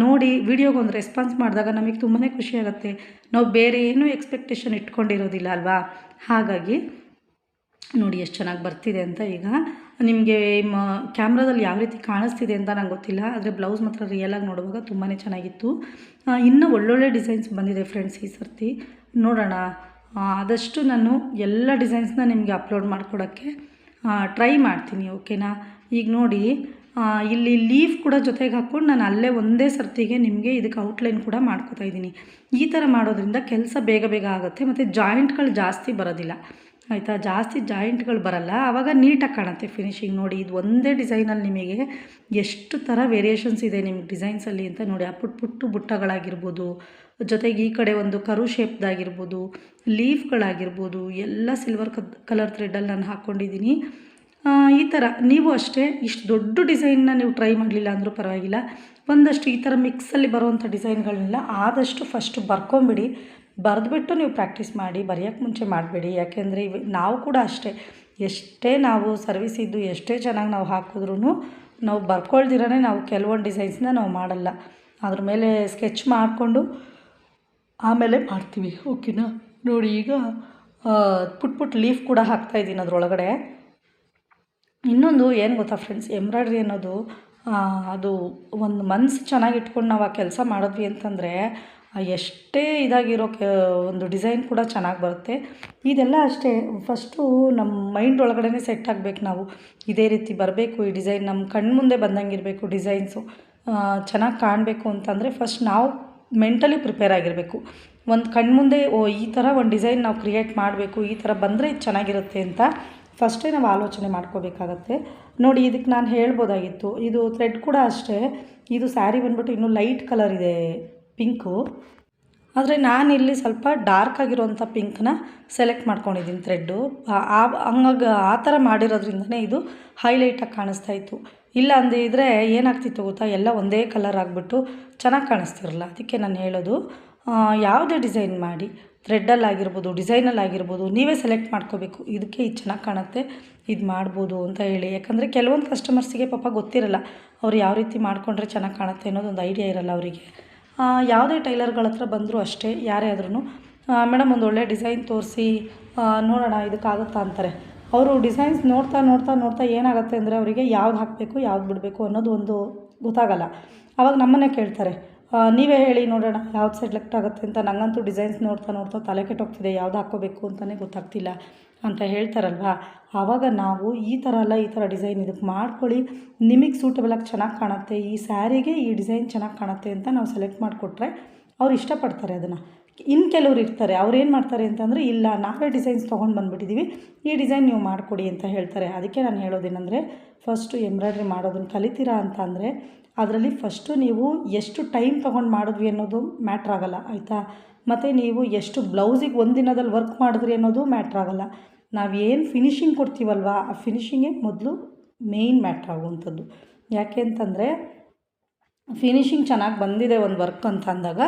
Speaker 1: ನೋಡಿ ವೀಡಿಯೋಗೆ ಒಂದು ರೆಸ್ಪಾನ್ಸ್ ಮಾಡಿದಾಗ ನಮಗೆ ತುಂಬಾ ಖುಷಿಯಾಗುತ್ತೆ ನಾವು ಬೇರೆ ಏನೂ ಎಕ್ಸ್ಪೆಕ್ಟೇಷನ್ ಇಟ್ಕೊಂಡಿರೋದಿಲ್ಲ ಅಲ್ವಾ? ಹಾಗಾಗಿ ನೋಡಿ ಎಷ್ಟು ಚೆನ್ನಾಗಿ ಬರ್ತಿದೆ ಅಂತ ಈಗ. ನಿಮಗೆ ಮ ಕ್ಯಾಮ್ರಾದಲ್ಲಿ ಯಾವ ರೀತಿ ಕಾಣಿಸ್ತಿದೆ ಅಂತ ನಂಗೆ ಗೊತ್ತಿಲ್ಲ, ಆದರೆ ಬ್ಲೌಸ್ ಮಾತ್ರ ರಿಯಲಾಗಿ ನೋಡುವಾಗ ತುಂಬಾ ಚೆನ್ನಾಗಿತ್ತು. ಇನ್ನೂ ಒಳ್ಳೊಳ್ಳೆ ಡಿಸೈನ್ಸ್ ಬಂದಿದೆ ಫ್ರೆಂಡ್ಸ್ ಈ ಸರ್ತಿ. ನೋಡೋಣ. ಆದಷ್ಟು ನಾನು ಎಲ್ಲ ಡಿಸೈನ್ಸ್ನ ನಿಮಗೆ ಅಪ್ಲೋಡ್ ಮಾಡಿಕೊಡೋಕ್ಕೆ ಟ್ರೈ ಮಾಡ್ತೀನಿ ಓಕೆನಾ ಈಗ ನೋಡಿ ಇಲ್ಲಿ ಲೀಫ್ ಕೂಡ ಜೊತೆಗೆ ಹಾಕ್ಕೊಂಡು ನಾನು ಅಲ್ಲೇ ಒಂದೇ ಸರ್ತಿಗೆ ನಿಮಗೆ ಇದಕ್ಕೆ ಔಟ್ಲೈನ್ ಕೂಡ ಮಾಡ್ಕೋತಾ ಇದ್ದೀನಿ. ಈ ಥರ ಮಾಡೋದ್ರಿಂದ ಕೆಲಸ ಬೇಗ ಬೇಗ ಆಗುತ್ತೆ, ಮತ್ತು ಜಾಯಿಂಟ್ಗಳು ಜಾಸ್ತಿ ಬರೋದಿಲ್ಲ. ಆಯಿತಾ? ಜಾಸ್ತಿ ಜಾಯಿಂಟ್ಗಳು ಬರಲ್ಲ. ಆವಾಗ ನೀಟಾಗಿ ಕಾಣುತ್ತೆ ಫಿನಿಶಿಂಗ್ ನೋಡಿ. ಇದು ಒಂದೇ ಡಿಸೈನಲ್ಲಿ ನಿಮಗೆ ಎಷ್ಟು ಥರ ವೇರಿಯೇಷನ್ಸ್ ಇದೆ ನಿಮ್ಗೆ ಡಿಸೈನ್ಸಲ್ಲಿ ಅಂತ ನೋಡಿ. ಆ ಪುಟ್ ಪುಟ್ಟು ಬುಟ್ಟಗಳಾಗಿರ್ಬೋದು, ಜೊತೆಗೆ ಈ ಕಡೆ ಒಂದು ಕರು ಶೇಪ್ದಾಗಿರ್ಬೋದು ಲೀಫ್ಗಳಾಗಿರ್ಬೋದು ಎಲ್ಲ ಸಿಲ್ವರ್ ಕಲರ್ ಥ್ರೆಡಲ್ಲಿ ನಾನು ಹಾಕ್ಕೊಂಡಿದ್ದೀನಿ. ಈ ಥರ. ನೀವು ಅಷ್ಟೇ ಇಷ್ಟು ದೊಡ್ಡ ಡಿಸೈನ್ನ ನೀವು ಟ್ರೈ ಮಾಡಲಿಲ್ಲ ಅಂದರೂ ಪರವಾಗಿಲ್ಲ. ಒಂದಷ್ಟು ಈ ಥರ ಮಿಕ್ಸಲ್ಲಿ ಬರುವಂಥ ಡಿಸೈನ್ಗಳನ್ನೆಲ್ಲ ಆದಷ್ಟು ಫಸ್ಟ್ ಬರ್ಕೊಂಬಿಡಿ. ಬರೆದ್ಬಿಟ್ಟು ನೀವು ಪ್ರಾಕ್ಟೀಸ್ ಮಾಡಿ ಬರೆಯೋಕ್ಕೆ ಮುಂಚೆ ಮಾಡಬೇಡಿ. ಯಾಕೆಂದರೆ ಇವ ನಾವು ಕೂಡ ಅಷ್ಟೇ. ಎಷ್ಟೇ ನಾವು ಸರ್ವಿಸ್ ಇದ್ದು ಎಷ್ಟೇ ಚೆನ್ನಾಗಿ ನಾವು ಹಾಕಿದ್ರೂ ನಾವು ಬರ್ಕೊಳ್ದಿರೇ ನಾವು ಕೆಲವೊಂದು ಡಿಸೈನ್ಸ್ನ ನಾವು ಮಾಡಲ್ಲ. ಅದ್ರ ಮೇಲೆ ಸ್ಕೆಚ್ ಮಾಡಿಕೊಂಡು ಆಮೇಲೆ ಮಾಡ್ತೀವಿ. ಓಕೆನಾ ನೋಡಿ ಈಗ ಪುಟ್ ಪುಟ್ ಲೀಫ್ ಕೂಡ ಹಾಕ್ತಾಯಿದ್ದೀನಿ ಅದರೊಳಗಡೆ. ಇನ್ನೊಂದು ಏನು ಗೊತ್ತಾ ಫ್ರೆಂಡ್ಸ್ ಎಂಬ್ರಾಯ್ಡ್ರಿ ಅನ್ನೋದು ಅದು ಒಂದು ಮನ್ಸು ಚೆನ್ನಾಗಿ ಇಟ್ಕೊಂಡು ನಾವು ಆ ಕೆಲಸ ಮಾಡಿದ್ವಿ ಅಂತಂದರೆ ಎಷ್ಟೇ ಇದಾಗಿರೋ ಕೆ, ಒಂದು ಡಿಸೈನ್ ಕೂಡ ಚೆನ್ನಾಗಿ ಬರುತ್ತೆ. ಇದೆಲ್ಲ ಅಷ್ಟೇ ಫಸ್ಟು ನಮ್ಮ ಮೈಂಡ್ ಒಳಗಡೆ ಸೆಟ್ ಆಗಬೇಕು ನಾವು. ಇದೇ ರೀತಿ ಬರಬೇಕು ಈ ಡಿಸೈನ್ ನಮ್ಮ ಕಣ್ಣು ಮುಂದೆ ಬಂದಂಗೆ ಇರಬೇಕು ಡಿಸೈನ್ಸು. ಚೆನ್ನಾಗಿ ಕಾಣಬೇಕು ಅಂತಂದರೆ ಫಸ್ಟ್ ನಾವು ಮೆಂಟಲಿ ಪ್ರಿಪೇರ್ ಆಗಿರಬೇಕು. ಒಂದು ಕಣ್ಮುಂದೆ ಓ, ಈ ಥರ ಒಂದು ಡಿಸೈನ್ ನಾವು ಕ್ರಿಯೇಟ್ ಮಾಡಬೇಕು, ಈ ಥರ ಬಂದರೆ ಇದು ಚೆನ್ನಾಗಿರುತ್ತೆ ಅಂತ ಫಸ್ಟೇ ನಾವು ಆಲೋಚನೆ ಮಾಡ್ಕೋಬೇಕಾಗತ್ತೆ. ನೋಡಿ ಇದಕ್ಕೆ ನಾನು ಹೇಳ್ಬೋದಾಗಿತ್ತು. ಇದು ಥ್ರೆಡ್ ಕೂಡ ಅಷ್ಟೇ. ಇದು ಸ್ಯಾರಿ ಬಂದ್ಬಿಟ್ಟು ಇನ್ನೂ ಲೈಟ್ ಕಲರ್ ಇದೆ. ಪಿಂಕು. ಆದರೆ ನಾನಿಲ್ಲಿ ಸ್ವಲ್ಪ ಡಾರ್ಕ್ ಆಗಿರುವಂಥ ಪಿಂಕ್ನ ಸೆಲೆಕ್ಟ್ ಮಾಡ್ಕೊಂಡಿದ್ದೀನಿ ಥ್ರೆಡ್ಡು. ಹಂಗಾಗಿ ಆ ಥರ ಮಾಡಿರೋದ್ರಿಂದನೇ ಇದು ಹೈಲೈಟಾಗಿ ಕಾಣಿಸ್ತಾ ಇತ್ತು. ಇಲ್ಲ ಅಂದಿದ್ದರೆ ಏನಾಗ್ತಿತ್ತು ಗೊತ್ತಾ? ಎಲ್ಲ ಒಂದೇ ಕಲರ್ ಆಗಿಬಿಟ್ಟು ಚೆನ್ನಾಗಿ ಕಾಣಿಸ್ತಿರಲ್ಲ ಅದಕ್ಕೆ ನಾನು ಹೇಳೋದು ಆ, ಯಾವುದೇ ಡಿಸೈನ್ ಮಾಡಿ. ಥ್ರೆಡ್ಡಲ್ಲಿ ಆಗಿರ್ಬೋದು ಡಿಸೈನಲ್ಲಿ ಆಗಿರ್ಬೋದು ನೀವೇ ಸೆಲೆಕ್ಟ್ ಮಾಡ್ಕೋಬೇಕು. ಇದಕ್ಕೆ ಇದು ಚೆನ್ನಾಗಿ ಕಾಣುತ್ತೆ ಇದು ಮಾಡ್ಬೋದು ಅಂತ ಹೇಳಿ. ಯಾಕಂದರೆ ಕೆಲವೊಂದು ಕಸ್ಟಮರ್ಸಿಗೆ ಪಾಪ ಗೊತ್ತಿರಲ್ಲ ಅವ್ರು ಯಾವ ರೀತಿ ಮಾಡಿಕೊಂಡ್ರೆ ಚೆನ್ನಾಗಿ ಕಾಣುತ್ತೆ ಅನ್ನೋದೊಂದು ಐಡಿಯಾ ಇರಲ್ಲ ಅವರಿಗೆ. ಯಾವುದೇ ಟೈಲರ್ಗಳ ಹತ್ರ ಬಂದರೂ ಅಷ್ಟೇ, ಯಾರೇ ಆದ್ರೂ ಮೇಡಮ್ ಒಂದು ಒಳ್ಳೆ ಡಿಸೈನ್ ತೋರಿಸಿ ನೋಡೋಣ ಇದಕ್ಕಾಗುತ್ತಾ ಅಂತಾರೆ. ಅವರು ಡಿಸೈನ್ಸ್ ನೋಡ್ತಾ ನೋಡ್ತಾ ನೋಡ್ತಾ ಏನಾಗುತ್ತೆ ಅಂದರೆ ಅವರಿಗೆ ಯಾವ್ದು ಹಾಕಬೇಕು, ಯಾವ್ದು ಬಿಡಬೇಕು ಅನ್ನೋದು ಒಂದು ಗೊತ್ತಾಗಲ್ಲ. ಆವಾಗ ನಮ್ಮನ್ನೇ ಕೇಳ್ತಾರೆ. ನೀವೇ ಹೇಳಿ ನೋಡೋಣ ಯಾವ್ದು ಸೆಲೆಕ್ಟ್ ಆಗುತ್ತೆ ಅಂತ. ನನಗಂತೂ ಡಿಸೈನ್ಸ್ ನೋಡ್ತಾ ನೋಡ್ತಾ ತಲೆ ಕೆಟ್ಟೋಗ್ತಿದೆ, ಯಾವ್ದು ಹಾಕ್ಕೋಬೇಕು ಅಂತಲೇ ಗೊತ್ತಾಗ್ತಿಲ್ಲ. ಅಂತ ಹೇಳ್ತಾರಲ್ವಾ? ಆವಾಗ ನಾವು ಈ ಥರ ಅಲ್ಲ, ಈ ಥರ ಡಿಸೈನ್ ಇದಕ್ಕೆ ಮಾಡ್ಕೊಳ್ಳಿ. ನಿಮಗೆ ಸೂಟಬಲಾಗಿ ಚೆನ್ನಾಗಿ ಕಾಣುತ್ತೆ. ಈ ಸ್ಯಾರಿಗೆ ಈ ಡಿಸೈನ್ ಚೆನ್ನಾಗಿ ಕಾಣುತ್ತೆ ಅಂತ ನಾವು ಸೆಲೆಕ್ಟ್ ಮಾಡಿಕೊಟ್ರೆ ಅವ್ರು ಇಷ್ಟಪಡ್ತಾರೆ ಅದನ್ನು. ಇನ್ನು ಕೆಲವ್ರು ಇರ್ತಾರೆ. ಅವ್ರು ಏನು ಮಾಡ್ತಾರೆ ಅಂತಂದರೆ, ಇಲ್ಲ, ನಾವೇ ಡಿಸೈನ್ಸ್ ತೊಗೊಂಡು ಬಂದುಬಿಟ್ಟಿದ್ದೀವಿ ಈ ಡಿಸೈನ್ ನೀವು ಮಾಡಿಕೊಡಿ ಅಂತ ಹೇಳ್ತಾರೆ. ಅದಕ್ಕೆ ನಾನು ಹೇಳೋದೇನೆಂದರೆ ಫಸ್ಟು ಎಂಬ್ರಾಯ್ಡ್ರಿ ಮಾಡೋದನ್ನು ಕಲಿತೀರಾ ಅಂತ ಅಂದರೆ, ಅದರಲ್ಲಿ ಫಸ್ಟು ನೀವು ಎಷ್ಟು ಟೈಮ್ ತೊಗೊಂಡು ಮಾಡಿದ್ವಿ ಅನ್ನೋದು ಮ್ಯಾಟ್ರ್ ಆಗೋಲ್ಲ, ಆಯಿತಾ? ಮತ್ತು ನೀವು ಎಷ್ಟು ಬ್ಲೌಸಿಗೆ ಒಂದಿನದಲ್ಲಿ ವರ್ಕ್ ಮಾಡಿದ್ರಿ ಅನ್ನೋದು ಮ್ಯಾಟ್ರ್ ಆಗಲ್ಲ. ನಾವು ಏನು ಫಿನಿಶಿಂಗ್ ಕೊಡ್ತೀವಲ್ವ, ಆ ಫಿನಿಷಿಂಗೇ ಮೊದಲು ಮೇಯ್ನ್ ಮ್ಯಾಟ್ರ್ ಆಗುವಂಥದ್ದು. ಯಾಕೆ ಅಂತಂದರೆ ಫಿನಿಶಿಂಗ್ ಚೆನ್ನಾಗಿ ಬಂದಿದೆ ಒಂದು ವರ್ಕ್ ಅಂತ ಅಂದಾಗ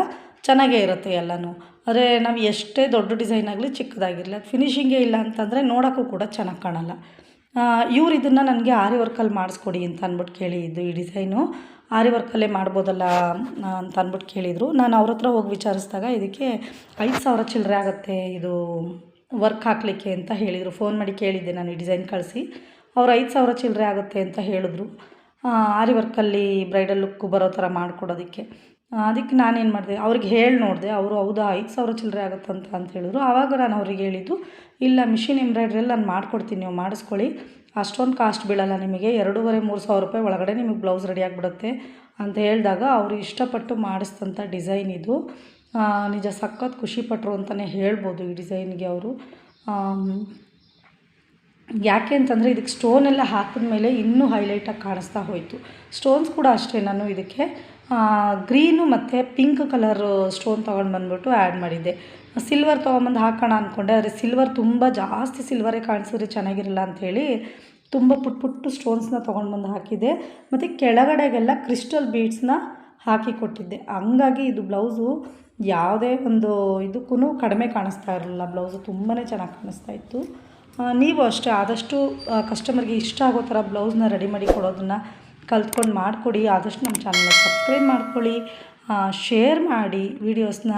Speaker 1: ಚೆನ್ನಾಗೇ ಇರುತ್ತೆ ಎಲ್ಲನೂ. ಆದರೆ ನಾವು ಎಷ್ಟೇ ದೊಡ್ಡ ಡಿಸೈನ್ ಆಗಲಿ ಚಿಕ್ಕದಾಗಿರಲಿ ಫಿನಿಷಿಂಗೇ ಇಲ್ಲ ಅಂತಂದರೆ ನೋಡೋಕ್ಕೂ ಕೂಡ ಚೆನ್ನಾಗಿ ಕಾಣಲ್ಲ. ಇವ್ರು ಇದನ್ನು ನನಗೆ ಆರಿ ವರ್ಕಲ್ಲಿ ಮಾಡಿಸ್ಕೊಡಿ ಅಂತ ಅಂದ್ಬಿಟ್ಟು ಕೇಳಿದ್ದು ಈ ಡಿಸೈನು ಆರಿ ವರ್ಕಲ್ಲೇ ಮಾಡ್ಬೋದಲ್ಲ ಅಂತ ಅಂದ್ಬಿಟ್ಟು ಕೇಳಿದರು. ನಾನು ಅವ್ರ ಹತ್ರ ಹೋಗಿ ವಿಚಾರಿಸಿದಾಗ ಇದಕ್ಕೆ ಐದು ಸಾವಿರ ಚಿಲ್ಲರೆ ಆಗುತ್ತೆ, ಇದು ವರ್ಕ್ ಹಾಕಲಿಕ್ಕೆ ಅಂತ ಹೇಳಿದರು. ಫೋನ್ ಮಾಡಿ ಕೇಳಿದ್ದೆ ನಾನು ಈ ಡಿಸೈನ್ ಕಳಿಸಿ. ಅವ್ರು ಐದು ಸಾವಿರ ಚಿಲ್ಲರೆ ಆಗುತ್ತೆ ಅಂತ ಹೇಳಿದ್ರು. ಆರಿ ವರ್ಕಲ್ಲಿ ಬ್ರೈಡಲ್ ಲುಕ್ಕು ಬರೋ ಥರ ಮಾಡಿಕೊಡೋದಕ್ಕೆ. ಅದಕ್ಕೆ ನಾನೇನು ಮಾಡಿದೆ, ಅವ್ರಿಗೆ ಹೇಳಿ ನೋಡಿದೆ, ಅವರು ಹೌದಾ, ಐದು ಸಾವಿರ ಚಿಲ್ಲರೆ ಆಗುತ್ತಂತ ಅಂತ ಹೇಳಿದ್ರು. ಆವಾಗ ನಾನು ಅವ್ರಿಗೆ ಹೇಳಿದ್ದು, ಇಲ್ಲ, ಮಿಷಿನ್ ಎಂಬ್ರಾಯ್ಡ್ರಿಯಲ್ಲಿ ನಾನು ಮಾಡಿಕೊಡ್ತೀನಿ, ನೀವು ಮಾಡಿಸ್ಕೊಳ್ಳಿ. ಅಷ್ಟೊಂದು ಕಾಸ್ಟ್ ಬೀಳಲ್ಲ ನಿಮಗೆ. ಎರಡೂವರೆ, ಮೂರು ಸಾವಿರ ರೂಪಾಯಿ ಒಳಗಡೆ ನಿಮಗೆ ಬ್ಲೌಸ್ ರೆಡಿ ಆಗಿಬಿಡುತ್ತೆ ಅಂತ ಹೇಳಿದಾಗ ಅವರು ಇಷ್ಟಪಟ್ಟು ಮಾಡಿಸಿದಂಥ ಡಿಸೈನ್ ಇದು. ನಿಜ ಸಖತ್ ಖುಷಿಪಟ್ಟರು ಅಂತಲೇ ಹೇಳ್ಬೋದು ಈ ಡಿಸೈನ್ಗೆ ಅವರು. ಯಾಕೆ ಅಂತಂದರೆ ಇದಕ್ಕೆ ಸ್ಟೋನ್ ಎಲ್ಲ ಹಾಕಿದ್ಮೇಲೆ ಇನ್ನೂ ಹೈಲೈಟಾಗಿ ಕಾಣಿಸ್ತಾ ಹೋಯಿತು. ಸ್ಟೋನ್ಸ್ ಕೂಡ ಅಷ್ಟೇ, ನಾನು ಇದಕ್ಕೆ ಗ್ರೀನು ಮತ್ತು ಪಿಂಕ್ ಕಲರ್ ಸ್ಟೋನ್ ತೊಗೊಂಡು ಬಂದ್ಬಿಟ್ಟು ಆ್ಯಡ್ ಮಾಡಿದ್ದೆ. ಸಿಲ್ವರ್ ತೊಗೊಂಬಂದು ಹಾಕೋಣ ಅಂದ್ಕೊಂಡೆ ಆದರೆ ಸಿಲ್ವರ್ ತುಂಬ ಜಾಸ್ತಿ ಸಿಲ್ವರೇ ಕಾಣಿಸಿದ್ರೆ ಚೆನ್ನಾಗಿರಲ್ಲ ಅಂಥೇಳಿ ತುಂಬ ಪುಟ್ ಪುಟ್ಟು ಸ್ಟೋನ್ಸ್ನ ತೊಗೊಂಡು ಬಂದು ಹಾಕಿದ್ದೆ. ಮತ್ತು ಕೆಳಗಡೆಗೆಲ್ಲ ಕ್ರಿಸ್ಟಲ್ ಬೀಡ್ಸ್ನ ಹಾಕಿ ಕೊಟ್ಟಿದ್ದೆ. ಹಂಗಾಗಿ ಇದು ಬ್ಲೌಸು ಯಾವುದೇ ಒಂದು ಇದಕ್ಕೂ ಕಡಿಮೆ ಕಾಣಿಸ್ತಾ ಇರಲಿಲ್ಲ. ಬ್ಲೌಸು ತುಂಬಾ ಚೆನ್ನಾಗಿ ಕಾಣಿಸ್ತಾ ಇತ್ತು. ನೀವು ಅಷ್ಟೇ ಆದಷ್ಟು ಕಸ್ಟಮರ್ಗೆ ಇಷ್ಟ ಆಗೋ ಥರ ಬ್ಲೌಸ್ನ ರೆಡಿ ಮಾಡಿ ಕೊಡೋದನ್ನು ಕಲ್ತ್ಕೊಂಡು ಮಾಡಿಕೊಡಿ. ಆದಷ್ಟು ನಮ್ಮ ಚಾನಲ್ನ ಸಬ್ಸ್ಕ್ರೈಬ್ ಮಾಡ್ಕೊಳ್ಳಿ. ಶೇರ್ ಮಾಡಿ ವೀಡಿಯೋಸ್ನ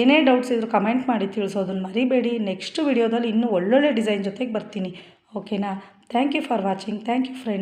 Speaker 1: ಏನೇ ಡೌಟ್ಸ್ ಇದ್ದರೂ ಕಮೆಂಟ್ ಮಾಡಿ ತಿಳಿಸೋದನ್ನು ಮರಿಬೇಡಿ. ನೆಕ್ಸ್ಟ್ ವಿಡಿಯೋದಲ್ಲಿ ಇನ್ನೂ ಒಳ್ಳೊಳ್ಳೆ ಡಿಸೈನ್ ಜೊತೆಗೆ ಬರ್ತೀನಿ. ಓಕೆನಾ thank you for watching thank you friend